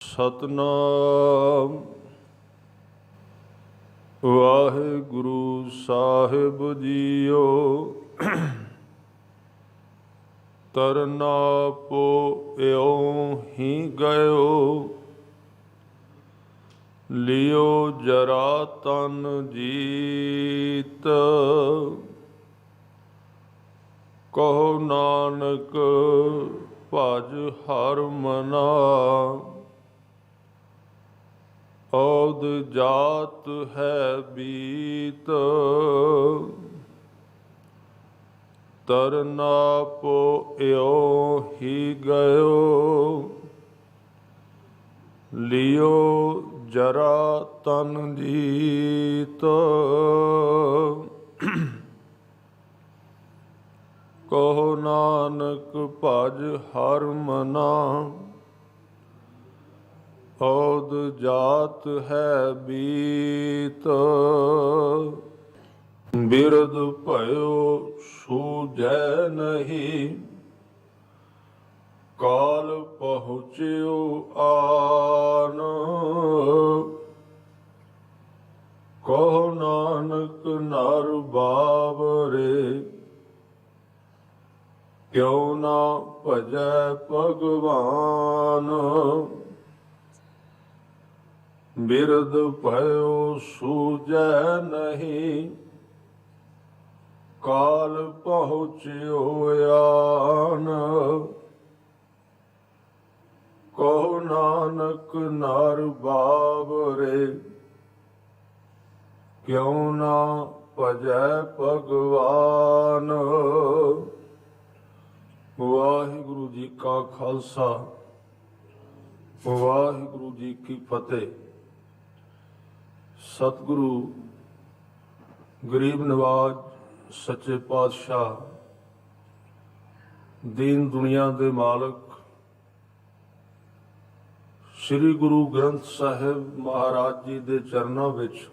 ਸਤਨਾਮ। ਵਾਹਿਗੁਰੂ ਸਾਹਿਬ ਜੀਓ। ਤਰਨਾ ਪੋਇਓ ਹੀ ਗਇਓ। ਲਿਓ ਜਰਾ ਤਨ ਜੀਤ। ਕਹੋ ਨਾਨਕ, ਭਜ ਹਰ ਮਨਾ। ਔਦ ਜਾਤ ਹੈ ਬੀਤ, ਤਰਨਾ ਪੋਇਓ ਹੀ ਗਇਓ, ਲਿਓ ਜਰਾ ਤਨ ਜੀਤ। ਕਹੋ ਨਾਨਕ ਭਜ ਹਰ ਮਨਾ ਔਦ ਜਾਤ ਹੈ ਬੀਤ। ਬਿਰਦ ਭਇਓ ਸੂਝੈ ਨਹੀਂ। ਕਾਲ ਪਹੁੰਚਿਓ ਆਨ। ਕਹੋ ਨਾਨਕ ਨਰ ਬਾਵਰੇ, ਕਿਉ ਨਾ ਭਜੈ ਭਗਵਾਨ। ਬਿਰਦ ਭਇਓ ਸੂਝੈ ਨਹੀਂ, ਕਾਲ ਪਹੁੰਚਿਓ ਆਨ। ਕਹੋ ਨਾਨਕ ਨਰ ਬਾਵਰੇ ਕਿਉ ਨਾ ਭਜੈ ਭਗਵਾਨ। ਵਾਹਿਗੁਰੂ ਜੀ ਕਾ ਖਾਲਸਾ, ਵਾਹਿਗੁਰੂ ਜੀ ਕੀ ਫਤਿਹ। ਸਤਿਗੁਰੂ, ਗਰੀਬ ਨਵਾਜ, ਸੱਚੇ ਪਾਤਸ਼ਾਹ, ਦੀਨ ਦੁਨੀਆ ਦੇ ਮਾਲਕ, ਸ੍ਰੀ ਗੁਰੂ ਗ੍ਰੰਥ ਸਾਹਿਬ ਮਹਾਰਾਜ ਜੀ ਦੇ ਚਰਨਾਂ ਵਿੱਚ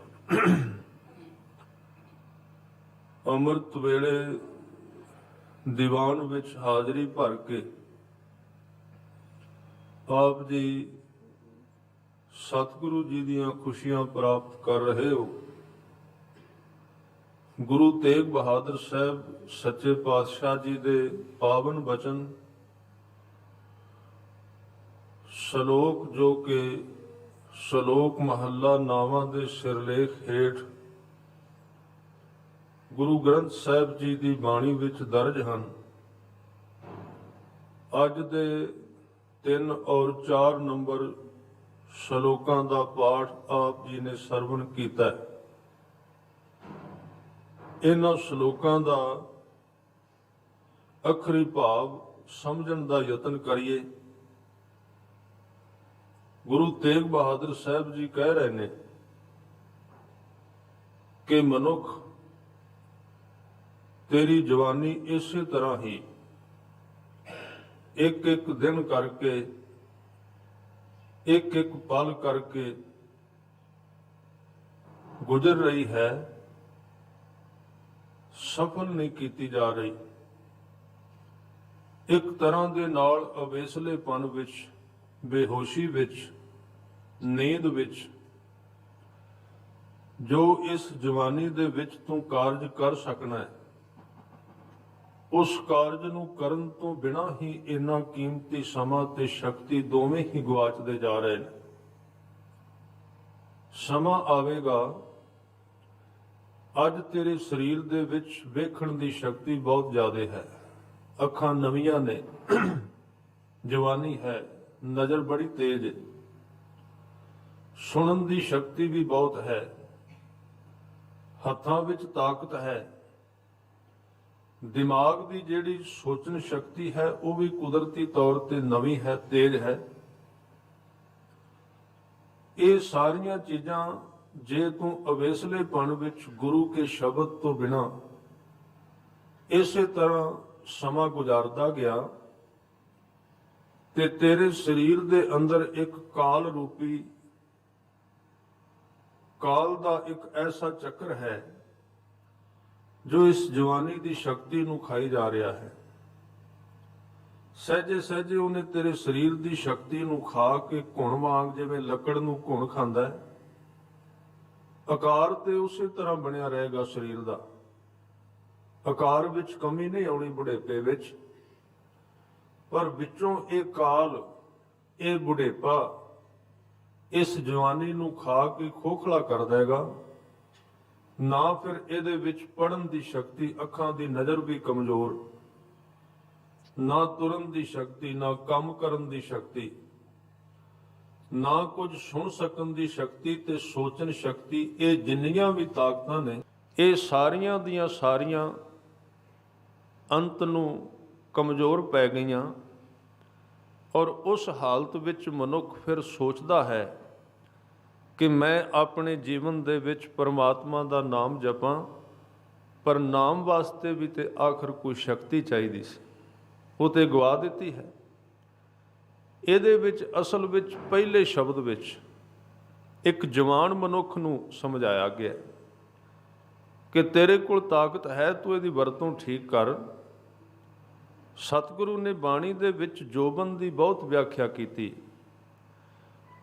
ਅੰਮ੍ਰਿਤ ਵੇਲੇ ਦੀਵਾਨ ਵਿੱਚ ਹਾਜ਼ਰੀ ਭਰ ਕੇ ਆਪ ਜੀ ਸਤਿਗੁਰੂ ਜੀ ਦੀਆਂ ਖੁਸ਼ੀਆਂ ਪ੍ਰਾਪਤ ਕਰ ਰਹੇ ਹੋ। ਗੁਰੂ ਤੇਗ ਬਹਾਦਰ ਸਾਹਿਬ ਸੱਚੇ ਪਾਤਸ਼ਾਹ ਜੀ ਦੇ ਪਾਵਨ ਬਚਨ, ਸ਼ਲੋਕ ਜੋ ਕਿ ਸ਼ਲੋਕ ਮਹੱਲਾ ਨਾਵਾਂ ਦੇ ਸਿਰਲੇਖ ਹੇਠ ਗੁਰੂ ਗ੍ਰੰਥ ਸਾਹਿਬ ਜੀ ਦੀ ਬਾਣੀ ਵਿੱਚ ਦਰਜ ਹਨ। ਅੱਜ ਦੇ 3 ਔਰ 4 ਨੰਬਰ ਸ਼ਲੋਕਾਂ ਦਾ ਪਾਠ ਆਪ ਜੀ ਨੇ ਸਰਵਣ ਕੀਤਾ ਇਹਨਾਂ ਸ਼ਲੋਕਾਂ ਦਾ ਅਖਰੀ ਭਾਵ ਸਮਝਣ ਦਾ ਯਤਨ ਕਰੀਏ। ਗੁਰੂ ਤੇਗ ਬਹਾਦਰ ਸਾਹਿਬ ਜੀ ਕਹਿ ਰਹੇ ਨੇ ਕਿ ਮਨੁੱਖ ਤੇਰੀ ਜਵਾਨੀ ਇਸੇ ਤਰ੍ਹਾਂ ਹੀ ਇੱਕ ਇੱਕ ਦਿਨ ਕਰਕੇ ਇੱਕ ਇੱਕ ਪਲ ਕਰਕੇ ਗੁਜ਼ਰ ਰਹੀ ਹੈ। ਸਫਲ ਨਹੀਂ ਕੀਤੀ ਜਾ ਰਹੀ। ਇੱਕ ਤਰ੍ਹਾਂ ਦੇ ਨਾਲ ਅਵੇਸਲੇਪਨ ਵਿੱਚ, ਬੇਹੋਸ਼ੀ ਵਿੱਚ, ਨੀਂਦ ਵਿੱਚ, ਜੋ ਇਸ ਜਵਾਨੀ ਦੇ ਵਿੱਚ ਤੂੰ ਕਾਰਜ ਕਰ ਸਕਣਾ ਹੈ। ਉਸ ਕਾਰਜ ਨੂੰ ਕਰਨ ਤੋਂ ਬਿਨਾ ਹੀ ਇੰਨਾ ਕੀਮਤੀ ਸਮਾਂ ਤੇ ਸ਼ਕਤੀ ਦੋਵੇਂ ਹੀ ਗਵਾਚਦੇ ਜਾ ਰਹੇ ਨੇ। ਸਮਾਂ ਆਵੇਗਾ, ਅੱਜ ਤੇਰੇ ਸਰੀਰ ਦੇ ਵਿੱਚ ਵੇਖਣ ਦੀ ਸ਼ਕਤੀ ਬਹੁਤ ਜ਼ਿਆਦਾ ਹੈ। ਅੱਖਾਂ ਨਵੀਆਂ ਨੇ, ਜਵਾਨੀ ਹੈ, ਨਜ਼ਰ ਬੜੀ ਤੇਜ਼ ਹੈ। ਸੁਣਨ ਦੀ ਸ਼ਕਤੀ ਵੀ ਬਹੁਤ ਹੈ। ਹੱਥਾਂ ਵਿੱਚ ਤਾਕਤ ਹੈ। ਦਿਮਾਗ ਦੀ ਜਿਹੜੀ ਸੋਚਣ ਸ਼ਕਤੀ ਹੈ, ਉਹ ਵੀ ਕੁਦਰਤੀ ਤੌਰ ਤੇ ਨਵੀਂ ਹੈ, ਤੇਜ਼ ਹੈ। ਇਹ ਸਾਰੀਆਂ ਚੀਜ਼ਾਂ ਜੇ ਤੂੰ ਅਵੇਸਲੇਪਣ ਵਿੱਚ ਗੁਰੂ ਕੇ ਸ਼ਬਦ ਤੋਂ ਬਿਨਾ ਇਸੇ ਤਰ੍ਹਾਂ ਸਮਾਂ ਗੁਜ਼ਾਰਦਾ ਗਿਆ ਤੇ ਤੇਰੇ ਸਰੀਰ ਦੇ ਅੰਦਰ ਇੱਕ ਕਾਲ ਰੂਪੀ, ਕਾਲ ਦਾ ਇੱਕ ਐਸਾ ਚੱਕਰ ਹੈ ਜੋ ਇਸ ਜਵਾਨੀ ਦੀ ਸ਼ਕਤੀ ਨੂੰ ਖਾਈ ਜਾ ਰਿਹਾ ਹੈ। ਸਹਜੇ ਸਹਜੇ ਉਹਨੇ ਤੇਰੇ ਸਰੀਰ ਦੀ ਸ਼ਕਤੀ ਨੂੰ ਖਾ ਕੇ ਘੁਣ ਵਾਂਗ ਜਿਵੇਂ ਲੱਕੜ ਨੂੰ ਘੁਣ ਖਾਂਦਾ ਹੈ। ਆਕਾਰ ਤੇ ਉਸੇ ਤਰ੍ਹਾਂ ਬਣਿਆ ਰਹੇਗਾ ਸਰੀਰ ਦਾ। ਆਕਾਰ ਵਿੱਚ ਕਮੀ ਨਹੀਂ ਆਉਣੀ ਬੁਢੇਪੇ ਵਿੱਚ। ਪਰ ਵਿੱਚੋਂ ਇਹ ਕਾਲ, ਇਹ ਬੁਢੇਪਾ ਇਸ ਜਵਾਨੀ ਨੂੰ ਖਾ ਕੇ ਖੋਖਲਾ ਕਰ ਦੇਗਾ ਨਾ ਫਿਰ ਇਹਦੇ ਵਿੱਚ ਪੜਨ ਦੀ ਸ਼ਕਤੀ ਅੱਖਾਂ ਦੀ ਨਜ਼ਰ ਵੀ ਕਮਜ਼ੋਰ, ਨਾ ਤੁਰਨ ਦੀ ਸ਼ਕਤੀ, ਨਾ ਕੰਮ ਕਰਨ ਦੀ ਸ਼ਕਤੀ, ਨਾ ਕੁਝ ਸੁਣ ਸਕਣ ਦੀ ਸ਼ਕਤੀ ਤੇ ਸੋਚਣ ਸ਼ਕਤੀ, ਇਹ ਜਿੰਨੀਆਂ ਵੀ ਤਾਕਤਾਂ ਨੇ, ਇਹ ਸਾਰੀਆਂ ਦੀਆਂ ਸਾਰੀਆਂ ਅੰਤ ਨੂੰ ਕਮਜ਼ੋਰ ਪੈ ਗਈਆਂ ਔਰ ਉਸ ਹਾਲਤ ਵਿੱਚ ਮਨੁੱਖ ਫਿਰ ਸੋਚਦਾ ਹੈ ਕਿ ਮੈਂ ਆਪਣੇ ਜੀਵਨ ਦੇ ਵਿੱਚ ਪਰਮਾਤਮਾ ਦਾ ਨਾਮ ਜਪਾਂ, ਪਰ ਨਾਮ ਵਾਸਤੇ ਵੀ ਤੇ ਆਖਰ ਕੋਈ ਸ਼ਕਤੀ ਚਾਹੀਦੀ ਸੀ। ਉਹ ਤੇ ਗਵਾ ਦਿੱਤੀ ਹੈ। ਇਹਦੇ ਵਿੱਚ, ਅਸਲ ਵਿੱਚ, ਪਹਿਲੇ ਸ਼ਬਦ ਵਿੱਚ ਇੱਕ ਜਵਾਨ ਮਨੁੱਖ ਨੂੰ ਸਮਝਾਇਆ ਗਿਆ ਕਿ ਤੇਰੇ ਕੋਲ ਤਾਕਤ ਹੈ, ਤੂੰ ਇਹਦੀ ਵਰਤੋਂ ਠੀਕ ਕਰ। ਸਤਿਗੁਰੂ ਨੇ ਬਾਣੀ ਦੇ ਵਿੱਚ ਜੋਬਨ ਦੀ ਬਹੁਤ ਵਿਆਖਿਆ ਕੀਤੀ।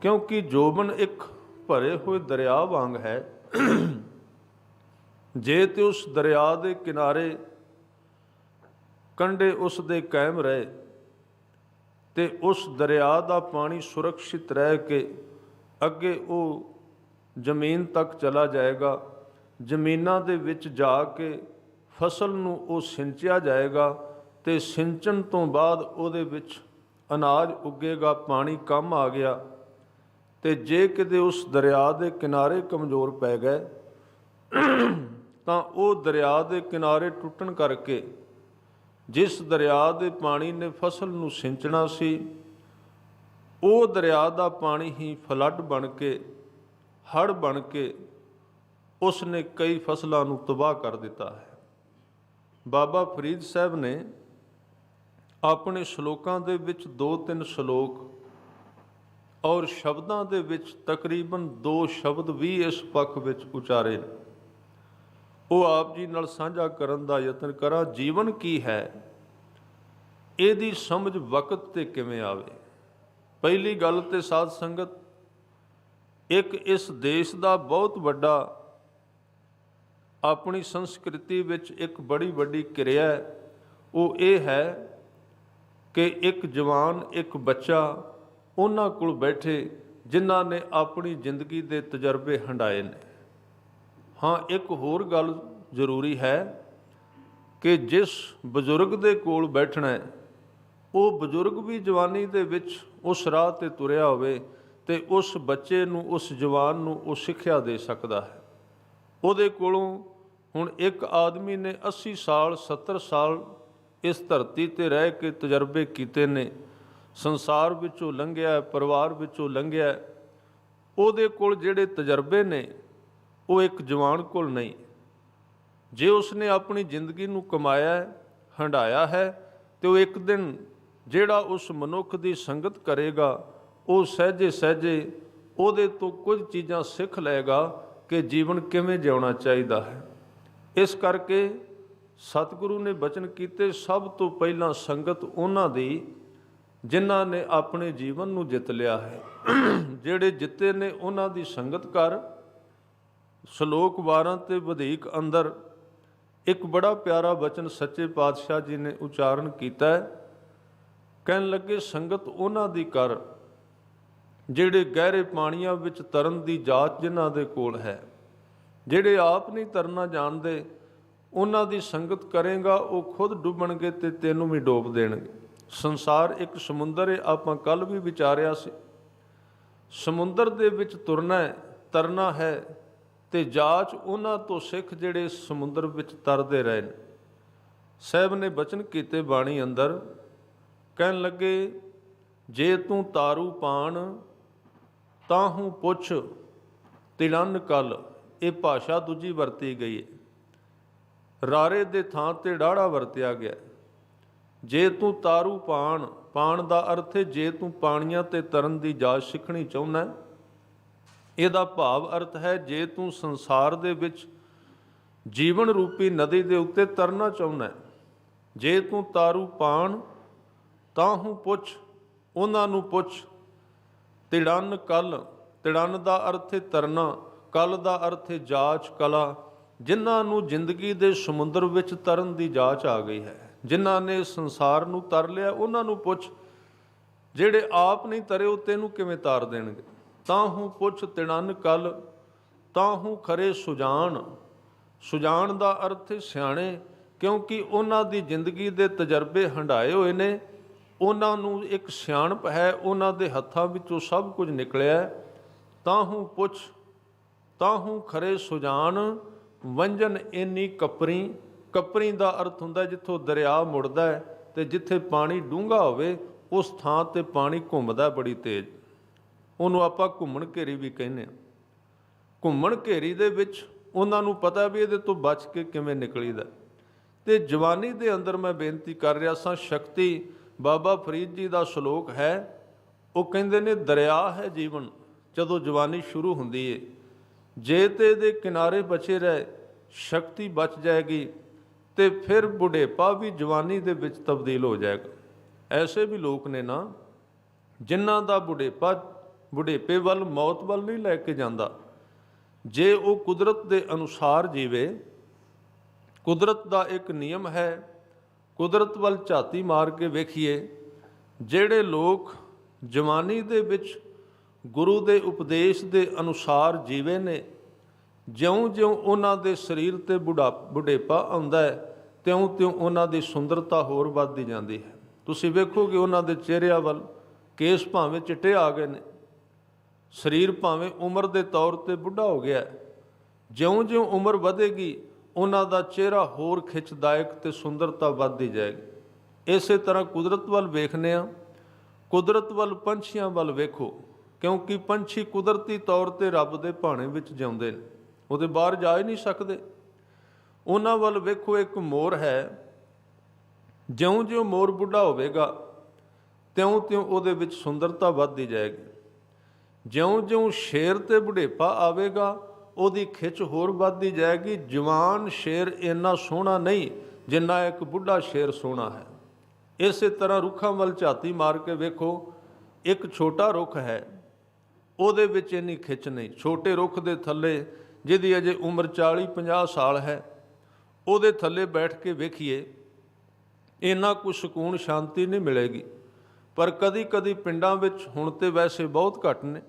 ਕਿਉਂਕਿ ਜੋਬਨ ਇੱਕ ਭਰੇ ਹੋਏ ਦਰਿਆ ਵਾਂਗ ਹੈ। ਜੇ ਤੇ ਉਸ ਦਰਿਆ ਦੇ ਕਿਨਾਰੇ ਕੰਢੇ ਉਸ ਦੇ ਕਾਇਮ ਰਹੇ, ਤੇ ਉਸ ਦਰਿਆ ਦਾ ਪਾਣੀ ਸੁਰੱਖਿਅਤ ਰਹਿ ਕੇ ਅੱਗੇ ਉਹ ਜ਼ਮੀਨ ਤੱਕ ਚਲਾ ਜਾਏਗਾ, ਜ਼ਮੀਨਾਂ ਦੇ ਵਿੱਚ ਜਾ ਕੇ ਫਸਲ ਨੂੰ ਉਹ ਸਿੰਚਿਆ ਜਾਏਗਾ, ਤੇ ਸਿੰਚਣ ਤੋਂ ਬਾਅਦ ਉਹਦੇ ਵਿੱਚ ਅਨਾਜ ਉੱਗੇਗਾ, ਪਾਣੀ ਕੰਮ ਆ ਗਿਆ। ਤੇ ਜੇ ਕਿਤੇ ਉਸ ਦਰਿਆ ਦੇ ਕਿਨਾਰੇ ਕਮਜ਼ੋਰ ਪੈ ਗਏ, ਤਾਂ ਉਹ ਦਰਿਆ ਦੇ ਕਿਨਾਰੇ ਟੁੱਟਣ ਕਰਕੇ ਜਿਸ ਦਰਿਆ ਦੇ ਪਾਣੀ ਨੇ ਫਸਲ ਨੂੰ ਸਿੰਚਣਾ ਸੀ, ਉਹ ਦਰਿਆ ਦਾ ਪਾਣੀ ਹੀ ਫਲੱਡ ਬਣ ਕੇ ਹੜ ਬਣ ਕੇ ਉਸ ਨੇ ਕਈ ਫਸਲਾਂ ਨੂੰ ਤਬਾਹ ਕਰ ਦਿੱਤਾ ਹੈ। ਬਾਬਾ ਫਰੀਦ ਸਾਹਿਬ ਨੇ ਆਪਣੇ ਸ਼ਲੋਕਾਂ ਦੇ ਵਿੱਚ ਦੋ ਤਿੰਨ ਸ਼ਲੋਕ ਔਰ ਸ਼ਬਦਾਂ ਦੇ ਵਿੱਚ ਤਕਰੀਬਨ ਦੋ ਸ਼ਬਦ ਵੀ ਇਸ ਪੱਖ ਵਿੱਚ ਉਚਾਰੇ ਨੇ। ਉਹ ਆਪ ਜੀ ਨਾਲ ਸਾਂਝਾ ਕਰਨ ਦਾ ਯਤਨ ਕਰਾਂ, ਜੀਵਨ ਕੀ ਹੈ? ਇਹਦੀ ਸਮਝ ਵਕਤ ਤੇ ਕਿਵੇਂ ਆਵੇ? ਪਹਿਲੀ ਗੱਲ ਤੇ ਸਾਧ ਸੰਗਤ, ਇੱਕ ਇਸ ਦੇਸ਼ ਦਾ ਬਹੁਤ ਵੱਡਾ, ਆਪਣੀ ਸੰਸਕ੍ਰਿਤੀ ਵਿੱਚ ਇੱਕ ਬੜੀ ਵੱਡੀ ਕਿਰਿਆ ਉਹ ਇਹ ਹੈ ਕਿ ਇੱਕ ਜਵਾਨ, ਇੱਕ ਬੱਚਾ ਉਹਨਾਂ ਕੋਲ ਬੈਠੇ ਜਿਨ੍ਹਾਂ ਨੇ ਆਪਣੀ ਜ਼ਿੰਦਗੀ ਦੇ ਤਜਰਬੇ ਹੰਡਾਏ ਨੇ। ਹਾਂ, ਇੱਕ ਹੋਰ ਗੱਲ ਜ਼ਰੂਰੀ ਹੈ ਕਿ ਜਿਸ ਬਜ਼ੁਰਗ ਦੇ ਕੋਲ ਬੈਠਣਾ ਹੈ, ਉਹ ਬਜ਼ੁਰਗ ਵੀ ਜਵਾਨੀ ਦੇ ਵਿੱਚ ਉਸ ਰਾਹ ਤੇ ਤੁਰਿਆ ਹੋਵੇ ਤੇ ਉਸ ਬੱਚੇ ਨੂੰ, ਉਸ ਜਵਾਨ ਨੂੰ ਉਹ ਸਿੱਖਿਆ ਦੇ ਸਕਦਾ ਹੈ। ਉਹਦੇ ਕੋਲੋਂ ਹੁਣ ਇੱਕ ਆਦਮੀ ਨੇ 80 ਸਾਲ 70 ਸਾਲ ਇਸ ਧਰਤੀ ਤੇ ਰਹਿ ਕੇ ਤਜਰਬੇ ਕੀਤੇ ਨੇ। ਸੰਸਾਰ ਵਿੱਚੋਂ ਲੰਘਿਆ ਪਰਿਵਾਰ ਵਿੱਚੋਂ ਲੰਘਿਆ ਉਹਦੇ ਕੋਲ ਜਿਹੜੇ ਤਜਰਬੇ ਨੇ ਉਹ ਇੱਕ ਜਵਾਨ ਕੋਲ ਨਹੀਂ। ਜੇ ਉਸਨੇ ਆਪਣੀ ਜ਼ਿੰਦਗੀ ਨੂੰ ਕਮਾਇਆ ਹੈ, ਹੰਡਾਇਆ ਹੈ ਤੇ ਉਹ ਇੱਕ ਦਿਨ ਜਿਹੜਾ ਉਸ ਮਨੁੱਖ ਦੀ ਸੰਗਤ ਕਰੇਗਾ ਉਹ ਸਹਜੇ ਸਹਜੇ ਉਹਦੇ ਤੋਂ ਕੁਝ ਚੀਜ਼ਾਂ ਸਿੱਖ ਲਏਗਾ ਕਿ ਜੀਵਨ ਕਿਵੇਂ ਜਿਉਣਾ ਚਾਹੀਦਾ ਹੈ। ਇਸ ਕਰਕੇ ਸਤਿਗੁਰੂ ਨੇ ਬਚਨ ਕੀਤੇ ਸਭ ਤੋਂ ਪਹਿਲਾਂ ਸੰਗਤ ਉਹਨਾਂ ਦੀ ਜਿਨ੍ਹਾਂ ਨੇ ਆਪਣੇ ਜੀਵਨ ਨੂੰ ਜਿੱਤ ਲਿਆ ਹੈ। ਜਿਹੜੇ ਜਿੱਤੇ ਨੇ, ਉਹਨਾਂ ਦੀ ਸੰਗਤ ਕਰ ਸ਼ਲੋਕ 12 ਤੇ ਵਧੇਕ ਅੰਦਰ, ਇੱਕ ਬੜਾ ਪਿਆਰਾ ਬਚਨ ਸੱਚੇ ਪਾਤਸ਼ਾਹ ਜੀ ਨੇ ਉਚਾਰਨ ਕੀਤਾ ਹੈ। ਕਹਿਣ ਲੱਗੇ, ਸੰਗਤ ਉਹਨਾਂ ਦੀ ਕਰ ਜਿਹੜੇ ਗਹਿਰੇ ਪਾਣੀਆਂ ਵਿੱਚ ਤਰਨ ਦੀ ਜਾਤ ਜਿਨ੍ਹਾਂ ਦੇ ਕੋਲ ਹੈ। ਜਿਹੜੇ ਆਪ ਨਹੀਂ ਤਰਨਾ ਜਾਣਦੇ, ਉਹਨਾਂ ਦੀ ਸੰਗਤ ਕਰੇਗਾ, ਉਹ ਖੁਦ ਡੁੱਬਣਗੇ ਤੇ ਤੈਨੂੰ ਵੀ ਡੋਬ ਦੇਣਗੇ। ਸੰਸਾਰ ਇੱਕ ਸਮੁੰਦਰ ਹੈ ਆਪਾਂ ਕੱਲ ਵੀ ਵਿਚਾਰਿਆ ਸੀ। ਸਮੁੰਦਰ ਦੇ ਵਿੱਚ ਤੁਰਨਾ ਹੈ ਤਰਨਾ ਹੈ ਤੇ ਜਾਚ ਉਹਨਾਂ ਤੋਂ ਸਿੱਖ ਜਿਹੜੇ ਸਮੁੰਦਰ ਵਿੱਚ ਤਰਦੇ ਰਹੇ ਨੇ। ਸਾਹਿਬ ਨੇ ਬਚਨ ਕੀਤੇ ਬਾਣੀ ਅੰਦਰ, ਕਹਿਣ ਲੱਗੇ, ਜੇ ਤੂੰ ਤਾਰੂ ਪਾਣ, ਤਾਂ ਹੂੰ ਪੁੱਛ, ਤਿਲਨ ਕਲ ਇਹ ਭਾਸ਼ਾ ਦੂਜੀ ਵਰਤੀ ਗਈ ਹੈ ਰਾਰੇ ਦੇ ਥਾਂ ਤੇ ਡਾੜਾ ਵਰਤਿਆ ਗਿਆ ਹੈ। ਜੇ ਤੂੰ ਤਾਰੂ ਪਾਣ ਪਾਣ ਦਾ ਅਰਥ ਹੈ ਜੇ ਤੂੰ ਪਾਣੀਆਂ ਤੇ ਤਰਨ ਦੀ ਜਾਚ ਸਿੱਖਣੀ ਚਾਹੁੰਦਾ ਇਹਦਾ ਭਾਵ ਅਰਥ ਹੈ ਜੇ ਤੂੰ ਸੰਸਾਰ ਦੇ ਵਿੱਚ ਜੀਵਨ ਰੂਪੀ ਨਦੀ ਦੇ ਉੱਤੇ ਤਰਨਾ ਚਾਹੁੰਦਾ ਜੇ ਤੂੰ ਤਾਰੂ ਪਾਣ, ਤਾਂ ਹੂੰ ਪੁੱਛ, ਉਹਨਾਂ ਨੂੰ ਪੁੱਛ, ਤਿੜਨ ਕਲ, ਤਿੜਨ ਦਾ ਅਰਥ ਹੈ ਤਰਨਾ, ਕਲ ਦਾ ਅਰਥ ਹੈ ਜਾਂਚ ਕਲਾ, ਜਿਨ੍ਹਾਂ ਨੂੰ ਜ਼ਿੰਦਗੀ ਦੇ ਸਮੁੰਦਰ ਵਿੱਚ ਤਰਨ ਦੀ ਜਾਚ ਆ ਗਈ ਹੈ। ਜਿਨ੍ਹਾਂ ਨੇ ਸੰਸਾਰ ਨੂੰ ਤਰ ਲਿਆ, ਉਹਨਾਂ ਨੂੰ ਪੁੱਛ, ਜਿਹੜੇ ਆਪ ਨਹੀਂ ਤਰੇ ਉਹ ਤੈਨੂੰ ਕਿਵੇਂ ਤਾਰ ਦੇਣਗੇ? ਤਾਂ ਹੂੰ ਪੁੱਛ ਤਿਣਨ ਕਲ, ਤਾਂ ਹੂੰ ਖਰੇ ਸੁਜਾਨ ਸੁਜਾਨ ਦਾ ਅਰਥ ਸਿਆਣੇ, ਕਿਉਂਕਿ ਉਹਨਾਂ ਦੀ ਜ਼ਿੰਦਗੀ ਦੇ ਤਜਰਬੇ ਹੰਡਾਏ ਹੋਏ ਨੇ। ਉਹਨਾਂ ਨੂੰ ਇੱਕ ਸਿਆਣਪ ਹੈ, ਉਹਨਾਂ ਦੇ ਹੱਥਾਂ ਵਿੱਚੋਂ ਸਭ ਕੁਝ ਨਿਕਲਿਆ ਤਾਂ ਹੂੰ ਪੁੱਛ, ਤਾਂ ਹੂੰ ਖਰੇ ਸੁਜਾਨ ਵੰਜਨ ਇੰਨੀ ਕਪਰੀ ਕਪਰੀ ਦਾ ਅਰਥ ਹੁੰਦਾ ਜਿੱਥੋਂ ਦਰਿਆ ਮੁੜਦਾ ਹੈ ਤੇ ਜਿੱਥੇ ਪਾਣੀ ਡੂੰਘਾ ਹੋਵੇ, ਉਸ ਥਾਂ ਤੇ ਪਾਣੀ ਘੁੰਮਦਾ ਬੜੀ ਤੇਜ਼। ਉਹਨੂੰ ਆਪਾਂ ਘੁੰਮਣ ਘੇਰੀ ਵੀ ਕਹਿੰਦੇ ਹਾਂ। ਘੁੰਮਣ ਘੇਰੀ ਦੇ ਵਿੱਚ ਉਹਨਾਂ ਨੂੰ ਪਤਾ ਵੀ ਇਹਦੇ ਤੋਂ ਬਚ ਕੇ ਕਿਵੇਂ ਨਿਕਲੀਦਾ ਤੇ ਜਵਾਨੀ ਦੇ ਅੰਦਰ ਮੈਂ ਬੇਨਤੀ ਕਰ ਰਿਹਾ ਸਾਂ, ਸ਼ਕਤੀ ਬਾਬਾ ਫਰੀਦ ਜੀ ਦਾ ਸ਼ਲੋਕ ਹੈ, ਉਹ ਕਹਿੰਦੇ ਨੇ, ਦਰਿਆ ਹੈ ਜੀਵਨ, ਜਦੋਂ ਜਵਾਨੀ ਸ਼ੁਰੂ ਹੁੰਦੀ ਏ। ਜੇ ਤੇ ਦੇ ਕਿਨਾਰੇ ਬਚੇ ਰਹੇ, ਸ਼ਕਤੀ ਬਚ ਜਾਏਗੀ ਤੇ ਫਿਰ ਬੁਢੇਪਾ ਵੀ ਜਵਾਨੀ ਦੇ ਵਿੱਚ ਤਬਦੀਲ ਹੋ ਜਾਏਗਾ। ਐਸੇ ਵੀ ਲੋਕ ਨੇ ਨਾ, ਜਿਨ੍ਹਾਂ ਦਾ ਬੁਢੇਪਾ, ਬੁਢੇਪੇ ਵੱਲ, ਮੌਤ ਵੱਲ ਨਹੀਂ ਲੈ ਕੇ ਜਾਂਦਾ। ਜੇ ਉਹ ਕੁਦਰਤ ਦੇ ਅਨੁਸਾਰ ਜੀਵੇ, ਕੁਦਰਤ ਦਾ ਇੱਕ ਨਿਯਮ ਹੈ, ਕੁਦਰਤ ਵੱਲ ਝਾਤੀ ਮਾਰ ਕੇ ਵੇਖੀਏ, ਜਿਹੜੇ ਲੋਕ ਜਵਾਨੀ ਦੇ ਵਿੱਚ ਗੁਰੂ ਦੇ ਉਪਦੇਸ਼ ਦੇ ਅਨੁਸਾਰ ਜੀਵੇ ਨੇ ਜਿਉਂ-ਜਿਉਂ ਉਹਨਾਂ ਦੇ ਸਰੀਰ ਤੇ ਬੁਢਾ, ਬੁਢੇਪਾ ਆਉਂਦਾ ਹੈ, ਤਿਉਂ-ਤਿਉਂ ਉਹਨਾਂ ਦੀ ਸੁੰਦਰਤਾ ਹੋਰ ਵੱਧਦੀ ਜਾਂਦੀ ਹੈ। ਤੁਸੀਂ ਵੇਖੋਗੇ ਉਹਨਾਂ ਦੇ ਚਿਹਰਿਆਂ ਵੱਲ ਕੇਸ ਭਾਵੇਂ ਚਿੱਟੇ ਆ ਗਏ ਨੇ। ਸਰੀਰ ਭਾਵੇਂ ਉਮਰ ਦੇ ਤੌਰ ਤੇ ਬੁੱਢਾ ਹੋ ਗਿਆ ਜਿਉਂ-ਜਿਉਂ ਉਮਰ ਵਧੇਗੀ, ਉਹਨਾਂ ਦਾ ਚਿਹਰਾ ਹੋਰ ਖਿੱਚਦਾਇਕ ਤੇ ਸੁੰਦਰਤਾ ਵੱਧਦੀ ਜਾਏਗੀ। ਇਸੇ ਤਰ੍ਹਾਂ ਕੁਦਰਤ ਵੱਲ ਵੇਖਨੇ ਆ ਕੁਦਰਤ ਵੱਲ ਪੰਛੀਆਂ ਵੱਲ ਵੇਖੋ, ਕਿਉਂਕਿ ਪੰਛੀ ਕੁਦਰਤੀ ਤੌਰ ਤੇ ਰੱਬ ਦੇ ਭਾਣੇ ਵਿੱਚ ਜਿਉਂਦੇ ਨੇ। ਉਹਦੇ ਬਾਹਰ ਜਾ ਹੀ ਨਹੀਂ ਸਕਦੇ। ਉਹਨਾਂ ਵੱਲ ਵੇਖੋ, ਇੱਕ ਮੋਰ ਹੈ। ਜਿਉਂ-ਜਿਉਂ ਮੋਰ ਬੁੱਢਾ ਹੋਵੇਗਾ, ਤਿਉਂ-ਤਿਉਂ ਉਹਦੇ ਵਿੱਚ ਸੁੰਦਰਤਾ ਵੱਧਦੀ ਜਾਏਗੀ। ਜਿਉਂ-ਜਿਉਂ ਸ਼ੇਰ ਤੇ ਬੁਢੇਪਾ ਆਵੇਗਾ, ਉਹਦੀ ਖਿੱਚ ਹੋਰ ਵੱਧਦੀ ਜਾਏਗੀ। ਜਵਾਨ ਸ਼ੇਰ ਇੰਨਾ ਸੋਹਣਾ ਨਹੀਂ ਜਿੰਨਾ ਇੱਕ ਬੁੱਢਾ ਸ਼ੇਰ ਸੋਹਣਾ ਹੈ। ਇਸੇ ਤਰ੍ਹਾਂ ਰੁੱਖਾਂ ਵੱਲ ਝਾਤੀ ਮਾਰ ਕੇ ਵੇਖੋ, ਇੱਕ ਛੋਟਾ ਰੁੱਖ ਹੈ। ਉਹਦੇ ਵਿੱਚ ਇੰਨੀ ਖਿੱਚ ਨਹੀਂ। ਛੋਟੇ ਰੁੱਖ ਦੇ ਥੱਲੇ ਜਿਹਦੀ ਅਜੇ ਉਮਰ 40 50 ਸਾਲ ਹੈ, ਉਹਦੇ ਥੱਲੇ ਬੈਠ ਕੇ ਵੇਖੀਏ, ਇੰਨਾ ਕੁ ਸਕੂਨ ਸ਼ਾਂਤੀ ਨਹੀਂ ਮਿਲੇਗੀ। ਪਰ ਕਦੀ-ਕਦੀ ਪਿੰਡਾਂ ਵਿੱਚ ਹੁਣ ਤੇ ਵੈਸੇ ਬਹੁਤ ਘੱਟ ਨੇ।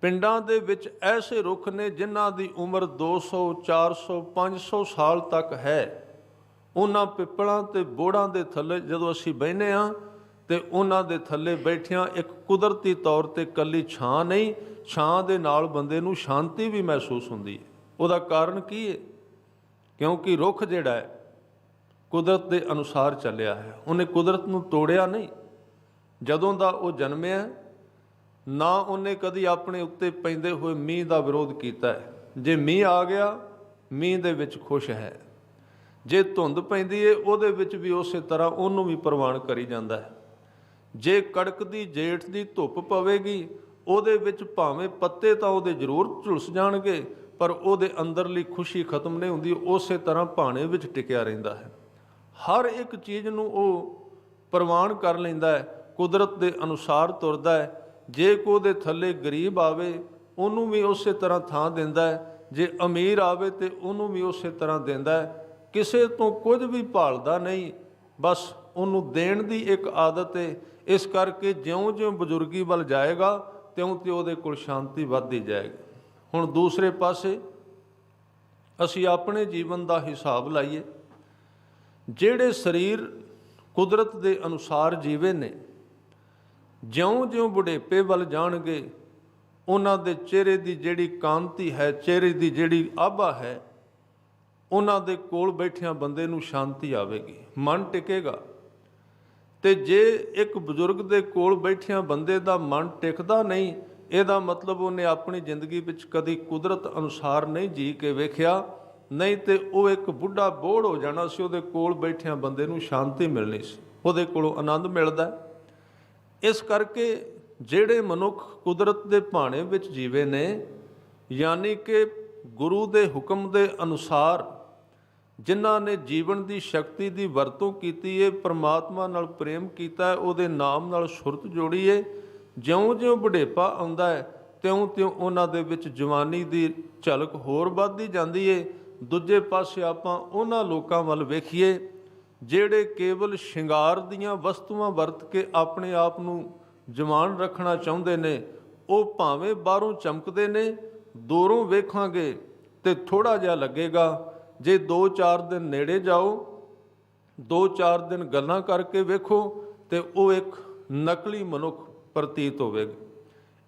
ਪਿੰਡਾਂ ਦੇ ਵਿੱਚ ਐਸੇ ਰੁੱਖ ਨੇ ਜਿਨ੍ਹਾਂ ਦੀ ਉਮਰ 200 400 500 ਸਾਲ ਤੱਕ ਹੈ। ਉਹਨਾਂ ਪਿੱਪਲਾਂ ਤੇ ਬੋੜਾਂ ਦੇ ਥੱਲੇ ਜਦੋਂ ਅਸੀਂ ਬਹਿਨੇ ਆ ਤੇ ਉਹਨਾਂ ਦੇ ਥੱਲੇ ਬੈਠਿਆਂ ਇੱਕ ਕੁਦਰਤੀ ਤੌਰ ਤੇ ਕੱਲੀ ਛਾਂ ਨਹੀਂ, ਛਾਂ ਦੇ ਨਾਲ ਬੰਦੇ ਨੂੰ ਸ਼ਾਂਤੀ ਵੀ ਮਹਿਸੂਸ ਹੁੰਦੀ ਹੈ। ਉਹਦਾ ਕਾਰਨ ਕੀ ਹੈ? ਕਿਉਂਕਿ ਰੁੱਖ ਜਿਹੜਾ ਹੈ, ਕੁਦਰਤ ਦੇ ਅਨੁਸਾਰ ਚੱਲਿਆ ਹੈ। ਉਹਨੇ ਕੁਦਰਤ ਨੂੰ ਤੋੜਿਆ ਨਹੀਂ। ਜਦੋਂ ਦਾ ਉਹ ਜਨਮਿਆ, ਨਾ ਉਹਨੇ ਕਦੀ ਆਪਣੇ ਉੱਤੇ ਪੈਂਦੇ ਹੋਏ ਮੀਂਹ ਦਾ ਵਿਰੋਧ ਕੀਤਾ ਹੈ। ਜੇ ਮੀਂਹ ਆ ਗਿਆ, ਮੀਂਹ ਦੇ ਵਿੱਚ ਖੁਸ਼ ਹੈ। ਜੇ ਧੁੰਦ ਪੈਂਦੀ ਏ, ਉਹਦੇ ਵਿੱਚ ਵੀ ਉਸੇ ਤਰ੍ਹਾਂ ਉਹਨੂੰ ਵੀ ਪ੍ਰਵਾਨ ਕਰੀ ਜਾਂਦਾ ਹੈ। ਜੇ ਕੜਕਦੀ ਜੇਠ ਦੀ ਧੁੱਪ ਪਵੇਗੀ, ਉਹਦੇ ਵਿੱਚ ਭਾਵੇਂ ਪੱਤੇ ਤਾਂ ਉਹਦੇ ਜ਼ਰੂਰ ਝੁਲਸ ਜਾਣਗੇ, ਪਰ ਉਹਦੇ ਅੰਦਰਲੀ ਖੁਸ਼ੀ ਖਤਮ ਨਹੀਂ ਹੁੰਦੀ, ਉਸੇ ਤਰ੍ਹਾਂ ਭਾਣੇ ਵਿੱਚ ਟਿਕਿਆ ਰਹਿੰਦਾ ਹੈ। ਹਰ ਇੱਕ ਚੀਜ਼ ਨੂੰ ਉਹ ਪ੍ਰਵਾਨ ਕਰ ਲੈਂਦਾ ਹੈ, ਕੁਦਰਤ ਦੇ ਅਨੁਸਾਰ ਤੁਰਦਾ ਹੈ। ਜੇ ਕੋ ਉਹਦੇ ਥੱਲੇ ਗਰੀਬ ਆਵੇ, ਉਹਨੂੰ ਵੀ ਉਸੇ ਤਰ੍ਹਾਂ ਥਾਂ ਦਿੰਦਾ ਹੈ। ਜੇ ਅਮੀਰ ਆਵੇ ਤੇ ਉਹਨੂੰ ਵੀ ਉਸੇ ਤਰ੍ਹਾਂ ਦਿੰਦਾ ਹੈ। ਕਿਸੇ ਤੋਂ ਕੁਝ ਵੀ ਭਾਲਦਾ ਨਹੀਂ, ਬਸ ਉਹਨੂੰ ਦੇਣ ਦੀ ਇੱਕ ਆਦਤ ਹੈ ਇਸ ਕਰਕੇ ਜਿਉਂ-ਜਿਉਂ ਬਜ਼ੁਰਗੀ ਵੱਲ ਜਾਏਗਾ ਤਿਉਂ ਤੇ ਉਹਦੇ ਕੋਲ ਸ਼ਾਂਤੀ ਵੱਧਦੀ ਜਾਏਗੀ। ਹੁਣ ਦੂਸਰੇ ਪਾਸੇ ਅਸੀਂ ਆਪਣੇ ਜੀਵਨ ਦਾ ਹਿਸਾਬ ਲਾਈਏ, ਜਿਹੜੇ ਸਰੀਰ ਕੁਦਰਤ ਦੇ ਅਨੁਸਾਰ ਜੀਵੇ ਨੇ, ਜਿਉਂ-ਜਿਉਂ ਬੁਢੇਪੇ ਵੱਲ ਜਾਣਗੇ, ਉਹਨਾਂ ਦੇ ਚਿਹਰੇ ਦੀ ਜਿਹੜੀ ਕਾਂਤੀ ਹੈ, ਚਿਹਰੇ ਦੀ ਜਿਹੜੀ ਆਭਾ ਹੈ, ਉਹਨਾਂ ਦੇ ਕੋਲ ਬੈਠਿਆਂ ਬੰਦੇ ਨੂੰ ਸ਼ਾਂਤੀ ਆਵੇਗੀ। ਮਨ ਟਿਕੇਗਾ। ਤੇ ਜੇ ਇੱਕ ਬਜ਼ੁਰਗ ਦੇ ਕੋਲ ਬੈਠਿਆਂ ਬੰਦੇ ਦਾ ਮਨ ਟਿਕਦਾ ਨਹੀਂ, ਇਹਦਾ ਮਤਲਬ ਉਹਨੇ ਆਪਣੀ ਜ਼ਿੰਦਗੀ ਵਿੱਚ ਕਦੀ ਕੁਦਰਤ ਅਨੁਸਾਰ ਨਹੀਂ ਜੀ ਕੇ ਵੇਖਿਆ, ਨਹੀਂ ਤੇ ਉਹ ਇੱਕ ਬੁੱਢਾ ਬੋੜ ਹੋ ਜਾਣਾ ਸੀ, ਉਹਦੇ ਕੋਲ ਬੈਠਿਆਂ ਬੰਦੇ ਨੂੰ ਸ਼ਾਂਤੀ ਮਿਲਣੀ ਸੀ, ਉਹਦੇ ਕੋਲੋਂ ਆਨੰਦ ਮਿਲਦਾ ਇਸ ਕਰਕੇ ਜਿਹੜੇ ਮਨੁੱਖ ਕੁਦਰਤ ਦੇ ਭਾਣੇ ਵਿੱਚ ਜੀਵੇ ਨੇ, ਯਾਨੀ ਕਿ ਗੁਰੂ ਦੇ ਹੁਕਮ ਦੇ ਅਨੁਸਾਰ ਜਿਨ੍ਹਾਂ ਨੇ ਜੀਵਨ ਦੀ ਸ਼ਕਤੀ ਦੀ ਵਰਤੋਂ ਕੀਤੀ ਏ, ਪ੍ਰਮਾਤਮਾ ਨਾਲ ਪ੍ਰੇਮ ਕੀਤਾ ਉਹਦੇ ਨਾਮ ਨਾਲ ਸੁਰਤ ਜੋੜੀ ਏ। ਜਿਉਂ-ਜਿਉਂ ਬੁਢੇਪਾ ਆਉਂਦਾ ਹੈ ਤਿਉਂ-ਤਿਉਂ ਉਹਨਾਂ ਦੇ ਵਿੱਚ ਜਵਾਨੀ ਦੀ ਝਲਕ ਹੋਰ ਵੱਧਦੀ ਜਾਂਦੀ ਏ। ਦੂਜੇ ਪਾਸੇ ਆਪਾਂ ਉਹਨਾਂ ਲੋਕਾਂ ਵੱਲ ਵੇਖੀਏ, ਜਿਹੜੇ ਕੇਵਲ ਸ਼ਿੰਗਾਰ ਦੀਆਂ ਵਸਤੂਆਂ ਵਰਤ ਕੇ ਆਪਣੇ ਆਪ ਨੂੰ ਜਵਾਨ ਰੱਖਣਾ ਚਾਹੁੰਦੇ ਨੇ, ਉਹ ਭਾਵੇਂ ਬਾਹਰੋਂ ਚਮਕਦੇ ਨੇ, ਦੂਰੋਂ ਵੇਖਾਂਗੇ ਤੇ ਥੋੜਾ ਜਿਹਾ ਲੱਗੇਗਾ ਜੇ 2-4 ਦਿਨ ਨੇੜੇ ਜਾਓ 2-4 ਦਿਨ ਗੱਲਾਂ ਕਰਕੇ ਵੇਖੋ ਤੇ ਉਹ ਇੱਕ ਨਕਲੀ ਮਨੁੱਖ ਪ੍ਰਤੀਤ ਹੋਵੇਗਾ।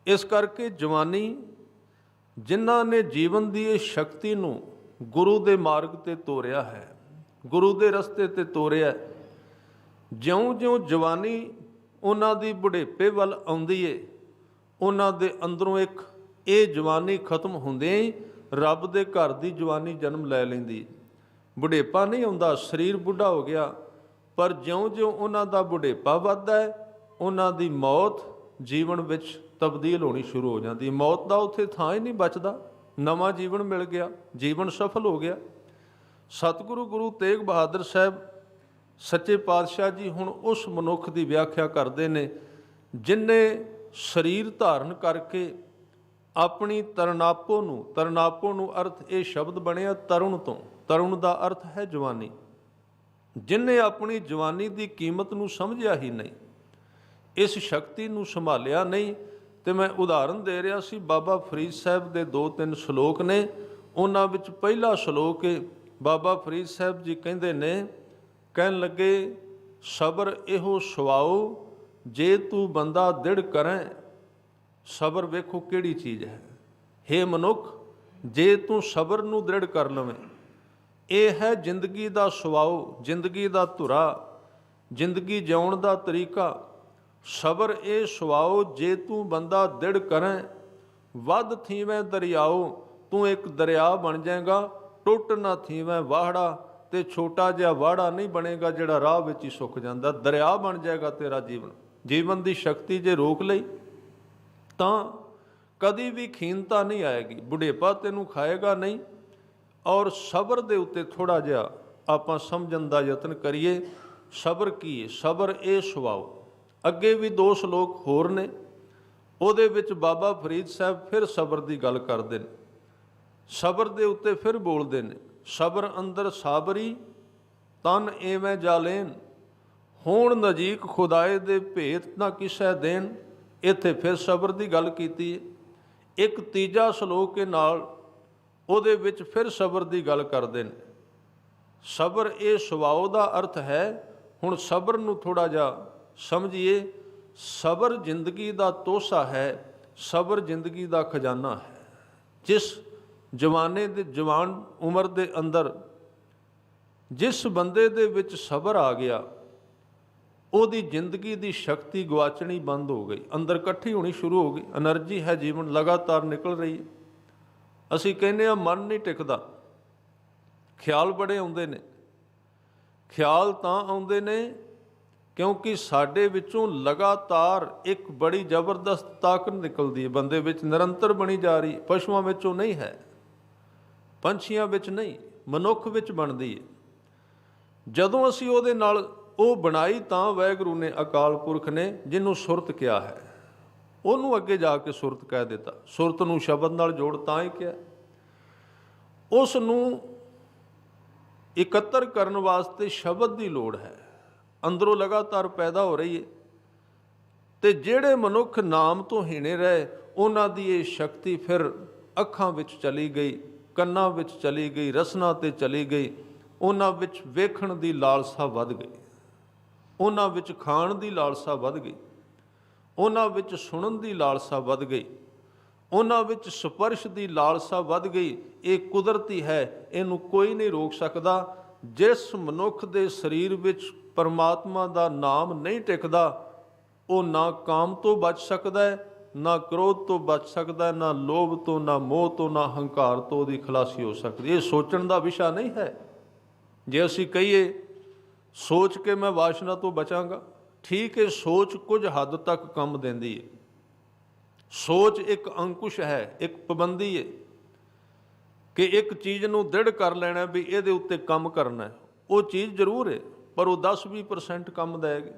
ਇਸ ਕਰਕੇ ਜਵਾਨੀ, ਜਿਨ੍ਹਾਂ ਨੇ ਜੀਵਨ ਦੀ ਇਹ ਸ਼ਕਤੀ ਨੂੰ ਗੁਰੂ ਦੇ ਮਾਰਗ ਤੇ ਤੋਰਿਆ ਹੈ, ਗੁਰੂ ਦੇ ਰਸਤੇ ਤੇ ਤੋਰਿਆ ਜਿਉਂ-ਜਿਉਂ ਜਵਾਨੀ ਉਹਨਾਂ ਦੀ ਬੁਢੇਪੇ ਵੱਲ ਆਉਂਦੀ ਏ, ਉਹਨਾਂ ਦੇ ਅੰਦਰੋਂ ਇੱਕ ਇਹ ਜਵਾਨੀ ਖਤਮ ਹੁੰਦਿਆਂ ਹੀ ਰੱਬ ਦੇ ਘਰ ਦੀ ਜਵਾਨੀ ਜਨਮ ਲੈ ਲੈਂਦੀ। ਬੁਢੇਪਾ ਨਹੀਂ ਆਉਂਦਾ ਸਰੀਰ ਬੁੱਢਾ ਹੋ ਗਿਆ। ਪਰ ਜਿਉਂ-ਜਿਉਂ ਉਹਨਾਂ ਦਾ ਬੁਢੇਪਾ ਵੱਧਦਾ ਹੈ, ਉਹਨਾਂ ਦੀ ਮੌਤ ਜੀਵਨ ਵਿੱਚ ਤਬਦੀਲ ਹੋਣੀ ਸ਼ੁਰੂ ਹੋ ਜਾਂਦੀ ਮੌਤ ਦਾ ਉੱਥੇ ਥਾਂ ਹੀ ਨਹੀਂ ਬਚਦਾ। ਨਵਾਂ ਜੀਵਨ ਮਿਲ ਗਿਆ, ਜੀਵਨ ਸਫਲ ਹੋ ਗਿਆ। ਸਤਿਗੁਰੂ ਗੁਰੂ ਤੇਗ ਬਹਾਦਰ ਸਾਹਿਬ, ਸੱਚੇ ਪਾਤਸ਼ਾਹ ਜੀ ਹੁਣ ਉਸ ਮਨੁੱਖ ਦੀ ਵਿਆਖਿਆ ਕਰਦੇ ਨੇ ਜਿਨਨੇ ਸਰੀਰ ਧਾਰਨ ਕਰਕੇ ਆਪਣੀ ਤਰਨਾਪੋ ਨੂੰ ਤਰਨਾਪੋ ਨੂੰ ਅਰਥ ਇਹ ਸ਼ਬਦ ਬਣਿਆ ਤਰੁਣ ਤੋਂ। ਤਰੁਣ ਦਾ ਅਰਥ ਹੈ ਜਵਾਨੀ। ਜਿਨਨੇ ਆਪਣੀ ਜਵਾਨੀ ਦੀ ਕੀਮਤ ਨੂੰ ਸਮਝਿਆ ਹੀ ਨਹੀਂ, ਇਸ ਸ਼ਕਤੀ ਨੂੰ ਸੰਭਾਲਿਆ ਨਹੀਂ, ਤੇ ਮੈਂ ਉਦਾਹਰਨ ਦੇ ਰਿਹਾ ਸੀ ਬਾਬਾ ਫਰੀਦ ਸਾਹਿਬ ਦੇ ਦੋ ਤਿੰਨ ਸ਼ਲੋਕ ਨੇ। ਉਹਨਾਂ ਵਿੱਚ ਪਹਿਲਾ ਸ਼ਲੋਕ ਹੈ ਬਾਬਾ ਫਰੀਦ ਸਾਹਿਬ ਜੀ ਕਹਿੰਦੇ ਨੇ, ਕਹਿਣ ਲੱਗੇ, ਸਬਰ ਇਹੋ ਸੁਆਓ, ਜੇ ਤੂੰ ਬੰਦਾ ਦਿੜ ਕਰੈ ਸਬਰ ਵੇਖੋ ਕਿਹੜੀ ਚੀਜ਼ ਹੈ। हे ਮਨੁੱਖ, ਜੇ ਤੂੰ ਸਬਰ ਨੂੰ ਦ੍ਰਿੜ ਕਰ ਲਵੇਂ, ਇਹ ਹੈ ਜ਼ਿੰਦਗੀ ਦਾ ਸੁਆਓ ਜ਼ਿੰਦਗੀ ਦਾ ਧੁਰਾ, ਜ਼ਿੰਦਗੀ ਜਿਉਣ ਦਾ ਤਰੀਕਾ। ਸਬਰ ਇਹ ਸੁਆਓ ਜੇ ਤੂੰ ਬੰਦਾ ਦ੍ਰਿੜ ਕਰੈ, ਵੱਧ ਥੀਵੇਂ ਦਰਿਆਓ, ਤੂੰ ਇੱਕ ਦਰਿਆ ਬਣ ਜਾਏਗਾ, ਟੁੱਟ ਨਾ ਥੀਵੇਂ ਵਾਹੜਾ ਤੇ ਛੋਟਾ ਜਿਹਾ ਵਾੜਾ ਨਹੀਂ ਬਣੇਗਾ ਜਿਹੜਾ ਰਾਹ ਵਿੱਚ ਹੀ ਸੁੱਕ ਜਾਂਦਾ। ਦਰਿਆ ਬਣ ਜਾਏਗਾ ਤੇਰਾ ਜੀਵਨ। ਜੀਵਨ ਦੀ ਸ਼ਕਤੀ ਜੇ ਰੋਕ ਲਈ ਤਾਂ ਕਦੀ ਵੀ ਖੀਨਤਾ ਨਹੀਂ ਆਏਗੀ। ਬੁਢੇਪਾ ਤੈਨੂੰ ਖਾਏਗਾ ਨਹੀਂ ਔਰ ਸਬਰ ਦੇ ਉੱਤੇ ਥੋੜਾ ਜਿਹਾ ਆਪਾਂ ਸਮਝਣ ਦਾ ਯਤਨ ਕਰੀਏ। ਸਬਰ ਕੀ ਹੈ ਸਬਰ ਇਹ ਸੁਭਾਓ ਅੱਗੇ ਵੀ ਦੋ ਸ਼ਲੋਕ ਹੋਰ ਨੇ। ਉਹਦੇ ਵਿੱਚ ਬਾਬਾ ਫਰੀਦ ਸਾਹਿਬ ਫਿਰ ਸਬਰ ਦੀ ਗੱਲ ਕਰਦੇ ਨੇ। ਸਬਰ ਦੇ ਉੱਤੇ ਫਿਰ ਬੋਲਦੇ ਨੇ, ਸਬਰ ਅੰਦਰ ਸਾਬਰੀ, ਤਨ ਐਵੇਂ ਜਾਲੇਨ ਹੋਣ ਨਜੀਕ ਖੁਦਾਏ ਦੇ ਭੇਤ ਨਾ ਕਿਸੈ ਦੇਣ। ਇੱਥੇ ਫਿਰ ਸਬਰ ਦੀ ਗੱਲ ਕੀਤੀ। ਹੈ ਇੱਕ ਤੀਜਾ ਸ਼ਲੋਕ ਦੇ ਨਾਲ ਉਹਦੇ ਵਿੱਚ ਫਿਰ ਸਬਰ ਦੀ ਗੱਲ ਕਰਦੇ ਨੇ। ਸਬਰ ਇਹ ਸੁਭਾਅ ਦਾ ਅਰਥ ਹੈ। ਹੁਣ ਸਬਰ ਨੂੰ ਥੋੜਾ ਜਿਹਾ ਸਮਝੀਏ। ਸਬਰ ਜ਼ਿੰਦਗੀ ਦਾ ਤੋਸਾ ਹੈ। ਸਬਰ ਜ਼ਿੰਦਗੀ ਦਾ ਖਜ਼ਾਨਾ ਹੈ। ਜਿਸ ਜਵਾਨੇ ਦੇ ਜਵਾਨ ਉਮਰ ਦੇ ਅੰਦਰ ਜਿਸ ਬੰਦੇ ਦੇ ਵਿੱਚ ਸਬਰ ਆ ਗਿਆ ਉਹਦੀ ਜ਼ਿੰਦਗੀ ਦੀ ਸ਼ਕਤੀ ਗਵਾਚਣੀ ਬੰਦ ਹੋ ਗਈ। ਅੰਦਰ ਇਕੱਠੀ ਹੋਣੀ ਸ਼ੁਰੂ ਹੋ ਗਈ। એનર્ਜੀ ਹੈ ਜੀਵਨ, ਲਗਾਤਾਰ ਨਿਕਲ ਰਹੀ ਹੈ। ਅਸੀਂ ਕਹਿੰਦੇ ਆ ਮਨ ਨਹੀਂ ਟਿਕਦਾ। ਖਿਆਲ ਬੜੇ ਆਉਂਦੇ ਨੇ। ਖਿਆਲ ਤਾਂ ਆਉਂਦੇ ਨੇ ਕਿਉਂਕਿ ਸਾਡੇ ਵਿੱਚੋਂ ਲਗਾਤਾਰ ਇੱਕ ਬੜੀ ਜ਼ਬਰਦਸਤ ਤਾਕਤ ਨਿਕਲਦੀ ਹੈ। ਬੰਦੇ ਵਿੱਚ ਨਿਰੰਤਰ ਬਣੀ ਜਾ ਰਹੀ ਹੈ। ਪਸ਼ੂਆਂ ਵਿੱਚੋਂ ਨਹੀਂ ਹੈ। ਪੰਛੀਆਂ ਵਿੱਚ ਨਹੀਂ। ਮਨੁੱਖ ਵਿੱਚ ਬਣਦੀ ਹੈ। ਜਦੋਂ ਅਸੀਂ ਉਹਦੇ ਨਾਲ ਉਹ ਬਣਾਈ ਤਾਂ ਵੈਗਰੂ ਨੇ ਅਕਾਲ ਪੁਰਖ ਨੇ ਜਿਹਨੂੰ ਸੁਰਤ ਕਿਹਾ ਹੈ। ਉਹਨੂੰ ਅੱਗੇ ਜਾ ਕੇ ਸੁਰਤ ਕਹਿ ਦਿੱਤਾ। ਸੁਰਤ ਨੂੰ ਸ਼ਬਦ ਨਾਲ ਜੋੜ ਤਾਂ ਹੀ ਕਿਹਾ। ਉਸ ਨੂੰ ਇਕੱਤਰ ਕਰਨ ਵਾਸਤੇ ਸ਼ਬਦ ਦੀ ਲੋੜ ਹੈ। ਅੰਦਰੋਂ ਲਗਾਤਾਰ ਪੈਦਾ ਹੋ ਰਹੀ ਹੈ। ਤੇ ਜਿਹੜੇ ਮਨੁੱਖ ਨਾਮ ਤੋਂ ਹੀਣੇ ਰਹੇ, ਉਹਨਾਂ ਦੀ ਇਹ ਸ਼ਕਤੀ ਫਿਰ ਅੱਖਾਂ ਵਿੱਚ ਚਲੀ ਗਈ, ਕੰਨਾਂ ਵਿੱਚ ਚਲੀ ਗਈ, ਰਸਨਾ ਤੇ ਚਲੀ ਗਈ। ਉਹਨਾਂ ਵਿੱਚ ਵੇਖਣ ਦੀ ਲਾਲਸਾ ਵੱਧ ਗਈ। ਉਹਨਾਂ ਵਿੱਚ ਖਾਣ ਦੀ ਲਾਲਸਾ ਵੱਧ ਗਈ। ਉਹਨਾਂ ਵਿੱਚ ਸੁਣਨ ਦੀ ਲਾਲਸਾ ਵੱਧ ਗਈ। ਉਹਨਾਂ ਵਿੱਚ ਸਪਰਸ਼ ਦੀ ਲਾਲਸਾ ਵੱਧ ਗਈ। ਇਹ ਕੁਦਰਤੀ ਹੈ, ਇਹਨੂੰ ਕੋਈ ਨਹੀਂ ਰੋਕ ਸਕਦਾ। ਜਿਸ ਮਨੁੱਖ ਦੇ ਸਰੀਰ ਵਿੱਚ ਪਰਮਾਤਮਾ ਦਾ ਨਾਮ ਨਹੀਂ ਟਿਕਦਾ, ਉਹ ਨਾ ਕਾਮ ਤੋਂ ਬਚ ਸਕਦਾ ਹੈ, ਨਾ ਕ੍ਰੋਧ ਤੋਂ ਬਚ ਸਕਦਾ ਨਾ ਲੋਭ ਤੋਂ, ਨਾ ਮੋਹ ਤੋਂ, ਨਾ ਹੰਕਾਰ ਤੋਂ ਉਹਦੀ ਖਲਾਸੀ ਹੋ ਸਕਦੀ ਇਹ ਸੋਚਣ ਦਾ ਵਿਸ਼ਾ ਨਹੀਂ ਹੈ। ਜੇ ਅਸੀਂ ਕਹੀਏ ਸੋਚ ਕੇ ਮੈਂ ਵਾਸ਼ਨਾ ਤੋਂ ਬਚਾਂਗਾ। ਠੀਕ ਹੈ, ਸੋਚ ਕੁਝ ਹੱਦ ਤੱਕ ਕੰਮ ਦਿੰਦੀ ਹੈ। ਸੋਚ ਇੱਕ ਅੰਕੁਸ਼ ਹੈ, ਇੱਕ ਪਾਬੰਦੀ ਹੈ ਕਿ ਇੱਕ ਚੀਜ਼ ਨੂੰ ਦ੍ਰਿੜ ਕਰ ਲੈਣਾ ਵੀ ਇਹਦੇ ਉੱਤੇ ਕੰਮ ਕਰਨਾ ਹੈ। ਉਹ ਚੀਜ਼ ਜ਼ਰੂਰ ਹੈ, ਪਰ ਉਹ 10-20% ਕੰਮ ਦੇਗੀ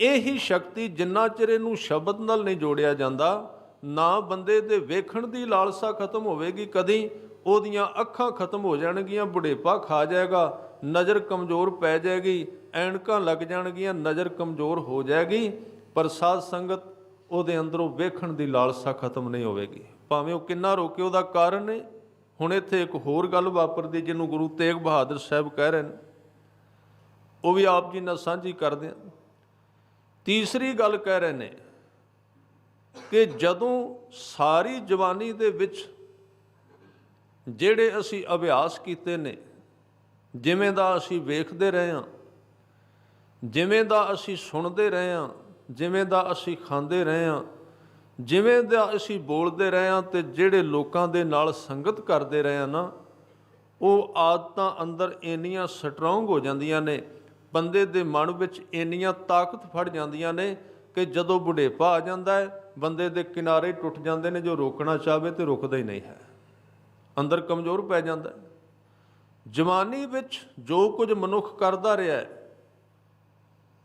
ਇਹੀ ਸ਼ਕਤੀ ਜਿੰਨਾ ਚਿਰ ਇਹਨੂੰ ਸ਼ਬਦ ਨਾਲ ਨਹੀਂ ਜੋੜਿਆ ਜਾਂਦਾ, ਨਾ ਬੰਦੇ ਦੇ ਵੇਖਣ ਦੀ ਲਾਲਸਾ ਖਤਮ ਹੋਵੇਗੀ, ਕਦੀ ਉਹਦੀਆਂ ਅੱਖਾਂ ਖਤਮ ਹੋ ਜਾਣਗੀਆਂ, ਬੁਢੇਪਾ ਖਾ ਜਾਏਗਾ ਨਜ਼ਰ ਕਮਜ਼ੋਰ ਪੈ ਜਾਏਗੀ, ਐਨਕਾਂ ਲੱਗ ਜਾਣਗੀਆਂ, ਨਜ਼ਰ ਕਮਜ਼ੋਰ ਹੋ ਜਾਏਗੀ, ਪਰ ਸਾਧ ਸੰਗਤ ਉਹਦੇ ਅੰਦਰੋਂ ਵੇਖਣ ਦੀ ਲਾਲਸਾ ਖਤਮ ਨਹੀਂ ਹੋਵੇਗੀ। ਭਾਵੇਂ ਉਹ ਕਿੰਨਾ ਰੋਕੇ, ਉਹਦਾ ਕਾਰਨ ਨੇ ਹੁਣ ਇੱਥੇ ਇੱਕ ਹੋਰ ਗੱਲ ਵਾਪਰਦੀ, ਜਿਹਨੂੰ ਗੁਰੂ ਤੇਗ ਬਹਾਦਰ ਸਾਹਿਬ ਕਹਿ ਰਹੇ ਨੇ। ਉਹ ਵੀ ਆਪ ਜੀ ਨਾਲ ਸਾਂਝੀ ਕਰਦੇ ਹਾਂ। ਤੀਸਰੀ ਗੱਲ ਕਹਿ ਰਹੇ ਨੇ ਕਿ ਜਦੋਂ ਸਾਰੀ ਜਵਾਨੀ ਦੇ ਵਿੱਚ ਜਿਹੜੇ ਅਸੀਂ ਅਭਿਆਸ ਕੀਤੇ ਨੇ ਜਿਵੇਂ ਦਾ ਅਸੀਂ ਵੇਖਦੇ ਰਹੇ ਹਾਂ, ਜਿਵੇਂ ਦਾ ਅਸੀਂ ਸੁਣਦੇ ਰਹੇ ਹਾਂ, ਜਿਵੇਂ ਦਾ ਅਸੀਂ ਖਾਂਦੇ ਰਹੇ ਹਾਂ, ਜਿਵੇਂ ਦਾ ਅਸੀਂ ਬੋਲਦੇ ਰਹੇ ਹਾਂ ਤੇ ਜਿਹੜੇ ਲੋਕਾਂ ਦੇ ਨਾਲ ਸੰਗਤ ਕਰਦੇ ਰਹੇ ਹਾਂ ਨਾ, ਉਹ ਆਦਤਾਂ ਅੰਦਰ ਇੰਨੀਆਂ ਸਟਰੋਂਗ ਹੋ ਜਾਂਦੀਆਂ ਨੇ, ਬੰਦੇ ਦੇ ਮਨ ਵਿੱਚ ਇੰਨੀਆਂ ਤਾਕਤ ਫੜ ਜਾਂਦੀਆਂ ਨੇ ਕਿ ਜਦੋਂ ਬੁਢੇਪਾ ਆ ਜਾਂਦਾ ਹੈ, ਬੰਦੇ ਦੇ ਕਿਨਾਰੇ ਟੁੱਟ ਜਾਂਦੇ ਨੇ, ਜੋ ਰੋਕਣਾ ਚਾਹਵੇ ਤੇ ਰੁਕਦਾ ਹੀ ਨਹੀਂ ਹੈ। ਅੰਦਰ ਕਮਜ਼ੋਰ ਪੈ ਜਾਂਦਾ ਹੈ। ਜਵਾਨੀ ਵਿੱਚ ਜੋ ਕੁਝ ਮਨੁੱਖ ਕਰਦਾ ਰਿਹਾ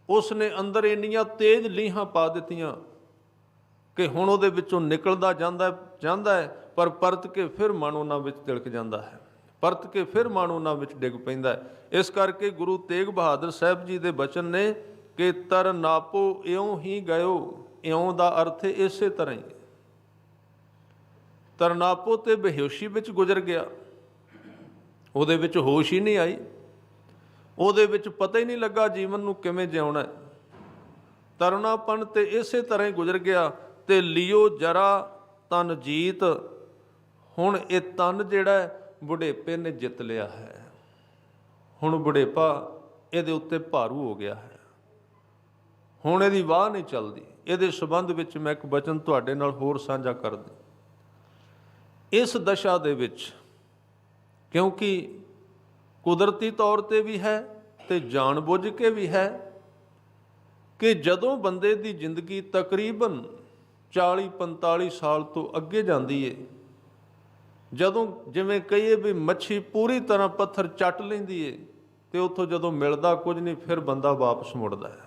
ਉਸ ਨੇ ਅੰਦਰ ਇੰਨੀਆਂ ਤੇਜ਼ ਲੀਹਾਂ ਪਾ ਦਿੱਤੀਆਂ ਕਿ ਹੁਣ ਉਹਦੇ ਵਿੱਚੋਂ ਨਿਕਲਦਾ ਜਾਂਦਾ ਜਾਂਦਾ ਹੈ, ਪਰ ਪਰਤ ਕੇ ਫਿਰ ਮਨ ਉਹਨਾਂ ਵਿੱਚ ਤਿਲਕ ਜਾਂਦਾ ਹੈ। ਪਰਤ ਕੇ ਫਿਰ ਮਨ ਉਹਨਾਂ ਵਿੱਚ ਡਿੱਗ ਪੈਂਦਾ ਹੈ। ਇਸ ਕਰਕੇ ਗੁਰੂ ਤੇਗ ਬਹਾਦਰ ਸਾਹਿਬ ਜੀ ਦੇ ਬਚਨ ਨੇ ਕਿ ਤਰ ਨਾਪੋ ਇਉਂ ਹੀ ਗਇਓ, ਇਉਂ ਦਾ ਅਰਥ ਇਸੇ ਤਰ੍ਹਾਂ ਹੀ ਤਰਨਾਪੋ ਤੇ ਬੇਹੋਸ਼ੀ ਵਿੱਚ ਗੁਜ਼ਰ ਗਿਆ। ਉਹਦੇ ਵਿੱਚ ਹੋਸ਼ ਹੀ ਨਹੀਂ ਆਈ। ਉਹਦੇ ਵਿੱਚ ਪਤਾ ਹੀ ਨਹੀਂ ਲੱਗਾ ਜੀਵਨ ਨੂੰ ਕਿਵੇਂ ਜਿਉਣਾ ਹੈ। ਤਰਨਾਪਨ ਤੇ ਇਸੇ ਤਰ੍ਹਾਂ ਹੀ ਗੁਜ਼ਰ ਗਿਆ ਤੇ ਲਿਓ ਜਰਾ ਤਨ ਜੀਤ, ਹੁਣ ਇਹ ਤਨ ਜਿਹੜਾ ਬੁਢੇਪੇ ਨੇ ਜਿੱਤ ਲਿਆ ਹੈ। ਹੁਣ ਬੁਢੇਪਾ ਇਹਦੇ ਉੱਤੇ ਭਾਰੂ ਹੋ ਗਿਆ ਹੈ। ਹੁਣ ਇਹਦੀ ਵਾਹ ਨਹੀਂ ਚੱਲਦੀ। ਇਹਦੇ ਸਬੰਧ ਵਿੱਚ ਮੈਂ ਇੱਕ ਬਚਨ ਤੁਹਾਡੇ ਨਾਲ ਹੋਰ ਸਾਂਝਾ ਕਰਦਾ। ਇਸ ਦਸ਼ਾ ਦੇ ਵਿੱਚ ਕਿਉਂਕਿ ਕੁਦਰਤੀ ਤੌਰ ਤੇ ਵੀ ਹੈ ਤੇ ਜਾਣਬੁੱਝ ਕੇ ਵੀ ਹੈ ਕਿ ਜਦੋਂ ਬੰਦੇ ਦੀ ਜ਼ਿੰਦਗੀ ਤਕਰੀਬਨ 40 45 ਸਾਲ ਤੋਂ ਅੱਗੇ ਜਾਂਦੀ ਏ, ਜਦੋਂ ਜਿਵੇਂ ਕਹੀਏ ਵੀ ਮੱਛੀ ਪੂਰੀ ਤਰ੍ਹਾਂ ਪੱਥਰ ਚੱਟ ਲੈਂਦੀ ਏ ਤੇ ਉੱਥੋਂ ਜਦੋਂ ਮਿਲਦਾ ਕੁਝ ਨਹੀਂ, ਫਿਰ ਬੰਦਾ ਵਾਪਸ ਮੁੜਦਾ ਹੈ।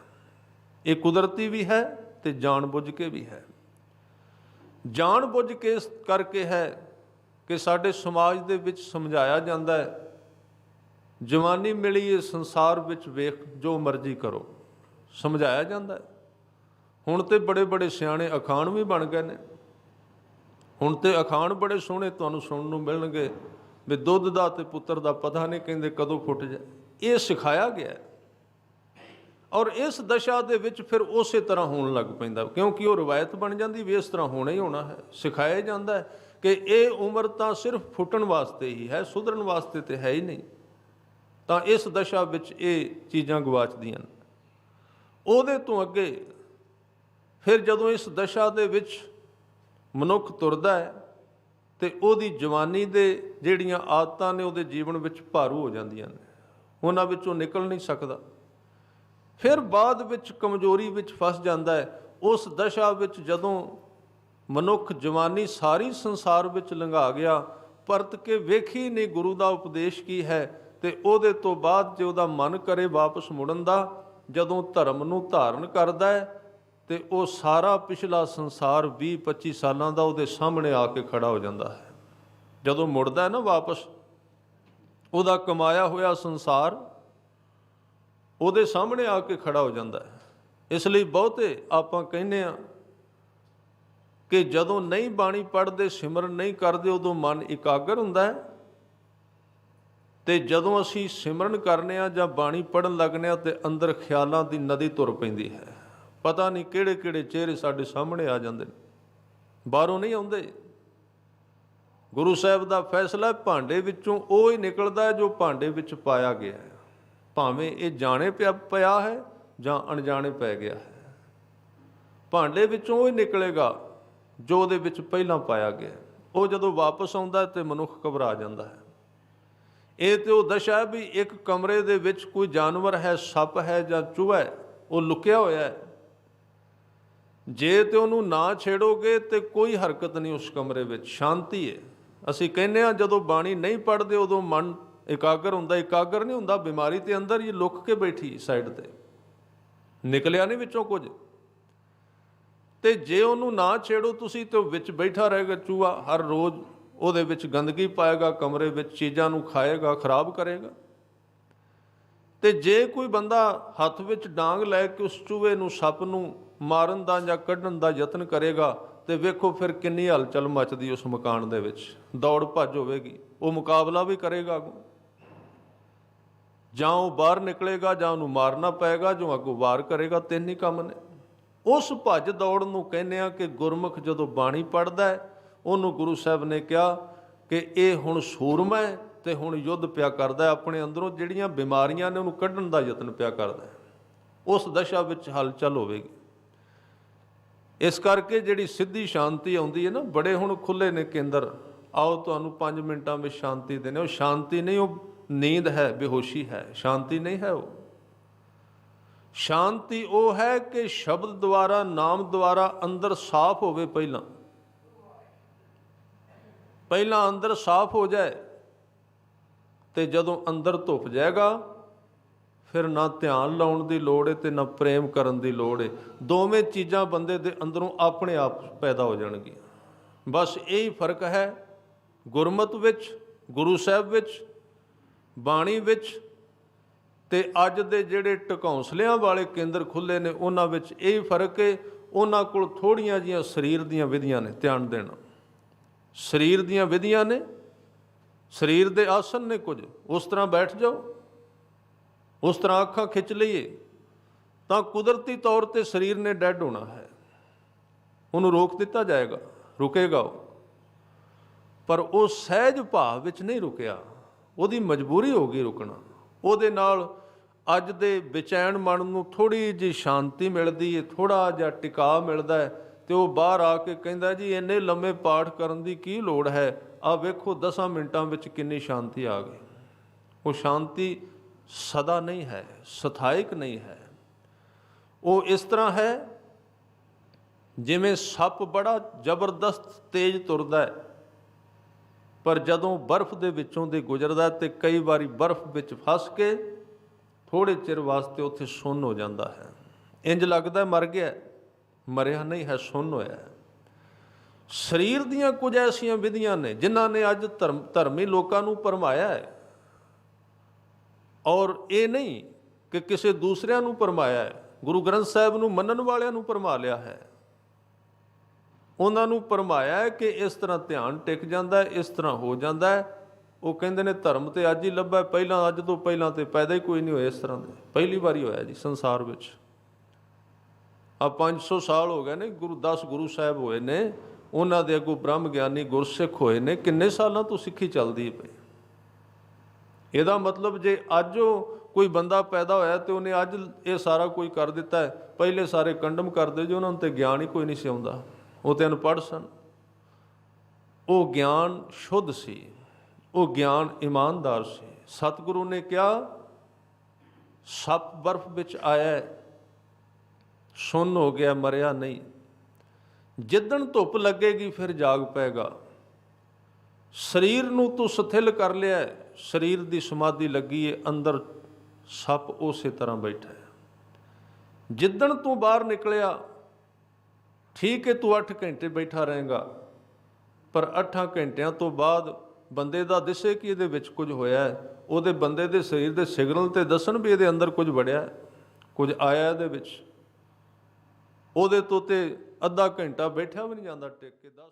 ਇਹ ਕੁਦਰਤੀ ਵੀ ਹੈ ਤੇ ਜਾਣਬੁੱਝ ਕੇ ਵੀ ਹੈ। ਜਾਣਬੁੱਝ ਕੇ ਇਸ ਕਰਕੇ ਹੈ ਕਿ ਸਾਡੇ ਸਮਾਜ ਦੇ ਵਿੱਚ ਸਮਝਾਇਆ ਜਾਂਦਾ ਹੈ, ਜਵਾਨੀ ਮਿਲੀ ਇਹ ਸੰਸਾਰ ਵਿੱਚ ਵੇਖ ਜੋ ਮਰਜ਼ੀ ਕਰੋ, ਸਮਝਾਇਆ ਜਾਂਦਾ ਹੈ। ਹੁਣ ਤੇ ਬੜੇ ਬੜੇ ਸਿਆਣੇ ਅਖਾਣ ਵੀ ਬਣ ਗਏ ਨੇ। ਹੁਣ ਤੇ ਅਖਾਣ ਬੜੇ ਸੋਹਣੇ ਤੁਹਾਨੂੰ ਸੁਣਨ ਨੂੰ ਮਿਲਣਗੇ ਵੀ ਦੁੱਧ ਦਾ ਤੇ ਪੁੱਤਰ ਦਾ ਪਤਾ ਨਹੀਂ ਕਹਿੰਦੇ ਕਦੋਂ ਫੁੱਟ ਜਾਏ। ਇਹ ਸਿਖਾਇਆ ਗਿਆ ਔਰ ਇਸ ਦਸ਼ਾ ਦੇ ਵਿੱਚ ਫਿਰ ਉਸੇ ਤਰ੍ਹਾਂ ਹੋਣ ਲੱਗ ਪੈਂਦਾ, ਕਿਉਂਕਿ ਉਹ ਰਵਾਇਤ ਬਣ ਜਾਂਦੀ ਵੀ ਇਸ ਤਰ੍ਹਾਂ ਹੋਣਾ ਹੀ ਹੋਣਾ ਹੈ, ਸਿਖਾਇਆ ਜਾਂਦਾ ਹੈ। ਕਿ ਇਹ ਉਮਰ ਤਾਂ ਸਿਰਫ ਫੁੱਟਣ ਵਾਸਤੇ ਹੀ ਹੈ, ਸੁਧਰਨ ਵਾਸਤੇ ਤੇ ਹੈ ਹੀ ਨਹੀਂ। ਤਾਂ ਇਸ ਦਸ਼ਾ ਵਿੱਚ ਇਹ ਚੀਜ਼ਾਂ ਗਵਾਚਦੀਆਂ ਨੇ। ਉਹਦੇ ਤੋਂ ਅੱਗੇ ਫਿਰ ਜਦੋਂ ਇਸ ਦਸ਼ਾ ਦੇ ਵਿੱਚ ਮਨੁੱਖ ਤੁਰਦਾ ਹੈ ਤੇ ਉਹਦੀ ਜਵਾਨੀ ਦੇ ਜਿਹੜੀਆਂ ਆਦਤਾਂ ਨੇ ਉਹਦੇ ਜੀਵਨ ਵਿੱਚ ਭਾਰੂ ਹੋ ਜਾਂਦੀਆਂ ਨੇ। ਉਹਨਾਂ ਵਿੱਚੋਂ ਨਿਕਲ ਨਹੀਂ ਸਕਦਾ। ਫਿਰ ਬਾਅਦ ਵਿੱਚ ਕਮਜ਼ੋਰੀ ਵਿੱਚ ਫਸ ਜਾਂਦਾ ਹੈ। ਉਸ ਦਸ਼ਾ ਵਿੱਚ ਜਦੋਂ ਮਨੁੱਖ ਜਵਾਨੀ ਸਾਰੀ ਸੰਸਾਰ ਵਿੱਚ ਲੰਘਾ ਗਿਆ, ਪਰਤ ਕੇ ਵੇਖੀ ਨਹੀਂ ਗੁਰੂ ਦਾ ਉਪਦੇਸ਼ ਕੀ ਹੈ, ਤੇ ਉਹਦੇ ਤੋਂ ਬਾਅਦ ਜੇ ਉਹਦਾ ਮਨ ਕਰੇ ਵਾਪਸ ਮੁੜਨ ਦਾ, ਜਦੋਂ ਧਰਮ ਨੂੰ ਧਾਰਨ ਕਰਦਾ ਹੈ, ਤੇ ਉਹ ਸਾਰਾ ਪਿਛਲਾ ਸੰਸਾਰ 20 25 ਸਾਲਾਂ ਦਾ ਉਹਦੇ ਸਾਹਮਣੇ ਆ ਕੇ ਖੜਾ ਹੋ ਜਾਂਦਾ ਹੈ। ਜਦੋਂ ਮੁੜਦਾ ਹੈ ਨਾ ਵਾਪਸ, ਉਹਦਾ ਕਮਾਇਆ ਹੋਇਆ ਸੰਸਾਰ ਉਹਦੇ ਸਾਹਮਣੇ ਆ ਕੇ ਖੜਾ ਹੋ ਜਾਂਦਾ ਹੈ। ਇਸ ਲਈ ਬਹੁਤੇ ਆਪਾਂ ਕਹਿੰਦੇ ਆ ਕਿ ਜਦੋਂ ਨਹੀਂ ਬਾਣੀ ਪੜ੍ਹਦੇ, ਸਿਮਰਨ ਨਹੀਂ ਕਰਦੇ, ਉਦੋਂ ਮਨ ਇਕਾਗਰ ਹੁੰਦਾ ਹੈ। ਤੇ ਜਦੋਂ ਅਸੀਂ ਸਿਮਰਨ ਕਰਨੇ ਆ ਜਾਂ ਬਾਣੀ ਪੜਨ ਲੱਗਨੇ ਆ ਤੇ ਅੰਦਰ ਖਿਆਲਾਂ ਦੀ ਨਦੀ ਤੁਰ ਪੈਂਦੀ ਹੈ। ਪਤਾ ਨਹੀਂ ਕਿਹੜੇ ਕਿਹੜੇ ਚਿਹਰੇ ਸਾਡੇ ਸਾਹਮਣੇ ਆ ਜਾਂਦੇ ਨੇ। ਬਾਹਰੋਂ ਨਹੀਂ ਆਉਂਦੇ। ਗੁਰੂ ਸਾਹਿਬ ਦਾ ਫੈਸਲਾ ਭਾਂਡੇ ਵਿੱਚੋਂ ਉਹ ਹੀ ਨਿਕਲਦਾ ਜੋ ਭਾਂਡੇ ਵਿੱਚ ਪਾਇਆ ਗਿਆ ਹੈ। ਭਾਵੇਂ ਇਹ ਜਾਣੇ ਪਿਆ ਪਿਆ ਹੈ ਜਾਂ ਅਣਜਾਣੇ ਪੈ ਗਿਆ ਹੈ। ਭਾਂਡੇ ਵਿੱਚੋਂ ਉਹ ਹੀ ਨਿਕਲੇਗਾ। ਜੋ ਉਹਦੇ ਵਿੱਚ ਪਹਿਲਾਂ ਪਾਇਆ ਗਿਆ ਉਹ ਜਦੋਂ ਵਾਪਸ ਆਉਂਦਾ ਹੈ ਤੇ ਮਨੁੱਖ ਘਬਰਾ ਜਾਂਦਾ ਹੈ। ਇਹ ਤੇ ਉਹ ਦਸ਼ਾ ਹੈ ਵੀ ਇੱਕ ਕਮਰੇ ਦੇ ਵਿੱਚ ਕੋਈ ਜਾਨਵਰ ਹੈ, ਸੱਪ ਹੈ ਜਾਂ ਚੂਹਾ ਹੈ, ਉਹ ਲੁਕਿਆ ਹੋਇਆ ਹੈ। ਜੇ ਤੇ ਉਹਨੂੰ ਨਾ ਛੇੜੋਗੇ ਤੇ ਕੋਈ ਹਰਕਤ ਨਹੀਂ ਉਸ ਕਮਰੇ ਵਿੱਚ, ਸ਼ਾਂਤੀ ਹੈ। ਅਸੀਂ ਕਹਿੰਦੇ ਆ ਜਦੋਂ ਬਾਣੀ ਨਹੀਂ ਪੜਦੇ ਉਦੋਂ ਮਨ ਇਕਾਗਰ ਹੁੰਦਾ, ਇਕਾਗਰ ਨਹੀਂ ਹੁੰਦਾ, ਬਿਮਾਰੀ ਤੇ ਅੰਦਰ ਹੀ ਲੁੱਕ ਕੇ ਬੈਠੀ ਸਾਈਡ ਤੇ। ਨਿਕਲਿਆ ਨਹੀਂ ਵਿੱਚੋਂ ਕੁਝ। ਤੇ ਜੇ ਉਹਨੂੰ ਨਾ ਛੇੜੋ, ਤੁਸੀਂ ਤੇ ਉਹ ਵਿੱਚ ਬੈਠਾ ਰਹੇਗਾ ਚੂਹਾ, ਹਰ ਰੋਜ਼ ਉਹਦੇ ਵਿੱਚ ਗੰਦਗੀ ਪਾਏਗਾ, ਕਮਰੇ ਵਿੱਚ ਚੀਜ਼ਾਂ ਨੂੰ ਖਾਏਗਾ, ਖਰਾਬ ਕਰੇਗਾ। ਤੇ ਜੇ ਕੋਈ ਬੰਦਾ ਹੱਥ ਵਿੱਚ ਡਾਂਗ ਲੈ ਕੇ ਉਸ ਚੂਹੇ ਨੂੰ ਸੱਪ ਨੂੰ ਮਾਰਨ ਦਾ ਜਾਂ ਕੱਢਣ ਦਾ ਯਤਨ ਕਰੇਗਾ, ਤੇ ਵੇਖੋ ਫਿਰ ਕਿੰਨੀ ਹਲਚਲ ਮਚਦੀ ਉਸ ਮਕਾਨ ਦੇ ਵਿੱਚ। ਦੌੜ ਭੱਜ ਹੋਵੇਗੀ, ਉਹ ਮੁਕਾਬਲਾ ਵੀ ਕਰੇਗਾ ਅੱਗੋਂ। ਜਾਂ ਉਹ ਬਾਹਰ ਨਿਕਲੇਗਾ ਜਾਂ ਉਹਨੂੰ ਮਾਰਨਾ ਪਏਗਾ, ਜੋ ਅੱਗੋਂ ਵਾਰ ਕਰੇਗਾ, ਤਿੰਨ ਹੀ ਕੰਮ ਨੇ। ਉਸ ਭੱਜ ਦੌੜ ਨੂੰ ਕਹਿੰਦੇ ਆ ਕਿ ਗੁਰਮੁਖ ਜਦੋਂ ਬਾਣੀ ਪੜਦਾ ਹੈ, ਉਹਨੂੰ ਗੁਰੂ ਸਾਹਿਬ ਨੇ ਕਿਹਾ ਕਿ ਇਹ ਹੁਣ ਸੂਰਮਾ ਹੈ ਤੇ ਹੁਣ ਯੁੱਧ ਪਿਆ ਕਰਦਾ ਆਪਣੇ ਅੰਦਰੋਂ ਜਿਹੜੀਆਂ ਬਿਮਾਰੀਆਂ ਨੇ ਉਹਨੂੰ ਕੱਢਣ ਦਾ ਯਤਨ ਪਿਆ ਕਰਦਾ ਉਸ ਦਸ਼ਾ ਵਿੱਚ ਹਲਚਲ ਹੋਵੇਗੀ। ਇਸ ਕਰਕੇ ਜਿਹੜੀ ਸਿੱਧੀ ਸ਼ਾਂਤੀ ਆਉਂਦੀ ਹੈ ਨਾ, ਬੜੇ ਹੁਣ ਖੁੱਲੇ ਨੇ ਕੇਂਦਰ। ਆਓ ਤੁਹਾਨੂੰ 5 ਮਿੰਟਾਂ ਵਿੱਚ ਸ਼ਾਂਤੀ ਦੇਣੇ ਉਹ ਸ਼ਾਂਤੀ ਨਹੀਂ, ਉਹ ਨੀਂਦ ਹੈ, ਬੇਹੋਸ਼ੀ ਹੈ। ਸ਼ਾਂਤੀ ਨਹੀਂ ਹੈ ਉਹ। ਸ਼ਾਂਤੀ ਉਹ ਹੈ ਕਿ ਸ਼ਬਦ ਦੁਆਰਾ, ਨਾਮ ਦੁਆਰਾ ਅੰਦਰ ਸਾਫ਼ ਹੋਵੇ ਪਹਿਲਾਂ। ਪਹਿਲਾਂ ਅੰਦਰ ਸਾਫ਼ ਹੋ ਜਾਏ ਤੇ ਜਦੋਂ ਅੰਦਰ ਧੁੱਪ ਜਾਏਗਾ, ਫਿਰ ਨਾ ਧਿਆਨ ਲਾਉਣ ਦੀ ਲੋੜ ਹੈ ਤੇ ਨਾ ਪ੍ਰੇਮ ਕਰਨ ਦੀ ਲੋੜ ਹੈ ਦੋਵੇਂ ਚੀਜ਼ਾਂ ਬੰਦੇ ਦੇ ਅੰਦਰੋਂ ਆਪਣੇ ਆਪ ਪੈਦਾ ਹੋ ਜਾਣਗੀਆਂ। ਬਸ ਇਹੀ ਫ਼ਰਕ ਹੈ ਗੁਰਮਤ ਵਿੱਚ, ਗੁਰੂ ਸਾਹਿਬ ਵਿੱਚ, ਬਾਣੀ ਵਿੱਚ ਤੇ ਅੱਜ ਦੇ ਜਿਹੜੇ ਟਕੌਂਸਲਿਆਂ ਵਾਲੇ ਕੇਂਦਰ ਖੁੱਲੇ ਨੇ, ਉਹਨਾਂ ਵਿੱਚ ਇਹ ਫ਼ਰਕ ਹੈ ਉਹਨਾਂ ਕੋਲ ਥੋੜੀਆਂ ਜੀਆਂ ਸਰੀਰ ਦੀਆਂ ਵਿਧੀਆਂ ਨੇ, ਧਿਆਨ ਦੇਣਾ। ਸਰੀਰ ਦੀਆਂ ਵਿਧੀਆਂ ਨੇ, ਸਰੀਰ ਦੇ ਆਸਨ ਨੇ ਕੁਝ, ਉਸ ਤਰ੍ਹਾਂ ਬੈਠ ਜਾਓ। ਉਸ ਤਰ੍ਹਾਂ ਅੱਖਾਂ ਖਿੱਚ ਲਈਏ, ਤਾਂ ਕੁਦਰਤੀ ਤੌਰ ਤੇ ਸਰੀਰ ਨੇ ਡੈੱਡ ਹੋਣਾ ਹੈ। ਉਹਨੂੰ ਰੋਕ ਦਿੱਤਾ ਜਾਏਗਾ, ਰੁਕੇਗਾ ਉਹ। ਪਰ ਉਹ ਸਹਿਜ ਭਾਵ ਵਿੱਚ ਨਹੀਂ ਰੁਕਿਆ, ਉਹਦੀ ਮਜਬੂਰੀ ਹੋ ਗਈ ਰੁਕਣਾ। ਉਹਦੇ ਨਾਲ ਅੱਜ ਦੇ ਬੇਚੈਨ ਮਨ ਨੂੰ ਥੋੜੀ ਜਿਹੀ ਸ਼ਾਂਤੀ ਮਿਲਦੀ ਹੈ ਥੋੜਾ ਜਿਹਾ ਟਿਕਾਅ ਮਿਲਦਾ ਹੈ ਤੇ ਉਹ ਬਾਹਰ ਆ ਕੇ ਕਹਿੰਦਾ ਜੀ, ਇੰਨੇ ਲੰਮੇ ਪਾਠ ਕਰਨ ਦੀ ਕੀ ਲੋੜ ਹੈ? ਆ ਵੇਖੋ 10 ਮਿੰਟਾਂ ਵਿੱਚ ਕਿੰਨੀ ਸ਼ਾਂਤੀ ਆ ਗਈ। ਉਹ ਸ਼ਾਂਤੀ ਸਦਾ ਨਹੀਂ ਹੈ, ਸਥਾਇਕ ਨਹੀਂ ਹੈ। ਉਹ ਇਸ ਤਰ੍ਹਾਂ ਹੈ ਜਿਵੇਂ ਸੱਪ ਬੜਾ ਜ਼ਬਰਦਸਤ ਤੇਜ਼ ਤੁਰਦਾ ਹੈ ਪਰ ਜਦੋਂ ਬਰਫ਼ ਦੇ ਵਿੱਚੋਂ ਦੇ ਗੁਜ਼ਰਦਾ ਤੇ ਕਈ ਵਾਰੀ ਬਰਫ਼ ਵਿੱਚ ਫਸ ਕੇ ਥੋੜੇ ਚਿਰ ਵਾਸਤੇ ਉੱਥੇ ਸੁੰਨ ਹੋ ਜਾਂਦਾ ਹੈ। ਇੰਜ ਲੱਗਦਾ ਮਰ ਗਿਆ ਮਰਿਆ ਨਹੀਂ ਹੈ, ਸੁੰਨ ਹੋਇਆ ਸਰੀਰ ਦੀਆਂ ਕੁਝ ਐਸੀਆਂ ਵਿਧੀਆਂ ਨੇ ਜਿਨ੍ਹਾਂ ਨੇ ਅੱਜ ਧਰਮ, ਧਰਮੀ ਲੋਕਾਂ ਨੂੰ ਪਰਮਾਇਆ ਹੈ। ਔਰ ਇਹ ਨਹੀਂ ਕਿ ਕਿਸੇ ਦੂਸਰਿਆਂ ਨੂੰ ਪਰਮਾਇਆ ਹੈ। ਗੁਰੂ ਗ੍ਰੰਥ ਸਾਹਿਬ ਨੂੰ ਮੰਨਣ ਵਾਲਿਆਂ ਨੂੰ ਪਰਮਾ ਲਿਆ ਹੈ। ਉਹਨਾਂ ਨੂੰ ਪਰਮਾਇਆ ਕਿ ਇਸ ਤਰ੍ਹਾਂ ਧਿਆਨ ਟਿਕ ਜਾਂਦਾ ਇਸ ਤਰ੍ਹਾਂ ਹੋ ਜਾਂਦਾ ਉਹ ਕਹਿੰਦੇ ਨੇ, ਧਰਮ ਤੇ ਅੱਜ ਹੀ ਲੱਭਾ ਪਹਿਲਾਂ, ਅੱਜ ਤੋਂ ਪਹਿਲਾਂ ਤੇ ਪੈਦਾ ਹੀ ਕੋਈ ਨਹੀਂ ਹੋਇਆ ਇਸ ਤਰ੍ਹਾਂ ਦੇ। ਪਹਿਲੀ ਵਾਰੀ ਹੋਇਆ ਜੀ ਸੰਸਾਰ ਵਿੱਚ। ਆ 500 ਸਾਲ ਹੋ ਗਏ ਨੇ, ਗੁਰੂ 10 ਗੁਰੂ ਸਾਹਿਬ ਹੋਏ ਨੇ। ਉਹਨਾਂ ਦੇ ਅੱਗੋਂ ਬ੍ਰਹਮ ਗਿਆਨੀ ਗੁਰਸਿੱਖ ਹੋਏ ਨੇ। ਕਿੰਨੇ ਸਾਲਾਂ ਤੋਂ ਸਿੱਖੀ ਚੱਲਦੀ ਪਈ ਇਹਦਾ ਮਤਲਬ ਜੇ ਅੱਜ ਉਹ ਕੋਈ ਬੰਦਾ ਪੈਦਾ ਹੋਇਆ ਤੇ ਉਹਨੇ ਅੱਜ ਇਹ ਸਾਰਾ ਕੋਈ ਕਰ ਦਿੱਤਾ ਹੈ। ਪਹਿਲੇ ਸਾਰੇ ਕੰਡਮ ਕਰਦੇ, ਜੋ ਉਹਨਾਂ ਨੂੰ ਤੇ ਗਿਆਨ ਹੀ ਕੋਈ ਨਹੀਂ ਸੀ ਆਉਂਦਾ। ਉਹ ਤੇ ਅਨਪੜ੍ਹ ਸਨ। ਉਹ ਗਿਆਨ ਸ਼ੁੱਧ ਸੀ। ਉਹ ਗਿਆਨ ਇਮਾਨਦਾਰ ਸੀ। ਸਤਿਗੁਰੂ ਨੇ ਕਿਹਾ ਸੱਪ ਬਰਫ਼ ਵਿੱਚ ਆਇਆ ਹੈ, ਸੁੰਨ ਹੋ ਗਿਆ ਮਰਿਆ ਨਹੀਂ। ਜਿੱਦਣ ਧੁੱਪ ਲੱਗੇਗੀ ਫਿਰ ਜਾਗ ਪਏਗਾ। ਸਰੀਰ ਨੂੰ ਤੂੰ ਸਥਿਲ ਕਰ ਲਿਆ ਸਰੀਰ ਦੀ ਸਮਾਧੀ ਲੱਗੀ ਏ ਅੰਦਰ ਸੱਪ ਉਸੇ ਤਰ੍ਹਾਂ ਬੈਠਾ ਹੈ। ਜਿੱਦਣ ਤੂੰ ਬਾਹਰ ਨਿਕਲਿਆ ਠੀਕ ਹੈ, ਤੂੰ 8 ਘੰਟੇ ਬੈਠਾ ਰਹੇਗਾ, ਪਰ 8 ਘੰਟਿਆਂ ਤੋਂ ਬਾਅਦ ਬੰਦੇ ਦਾ ਦਿਸੇ ਕਿ ਇਹਦੇ ਵਿੱਚ ਕੁਝ ਹੋਇਆ ਹੈ? ਉਹਦੇ ਬੰਦੇ ਦੇ ਸਰੀਰ ਦੇ ਸਿਗਨਲ ਤੇ ਦੱਸਣ ਵੀ ਇਹਦੇ ਅੰਦਰ ਕੁਝ ਵੜਿਆ ਕੁਝ ਆਇਆ ਇਹਦੇ ਵਿੱਚ। ਉਹਦੇ ਤੋਂ ਤੇ ਅੱਧਾ ਘੰਟਾ ਬੈਠਿਆ ਵੀ ਨਹੀਂ ਜਾਂਦਾ, ਟਿਕ ਕੇ 10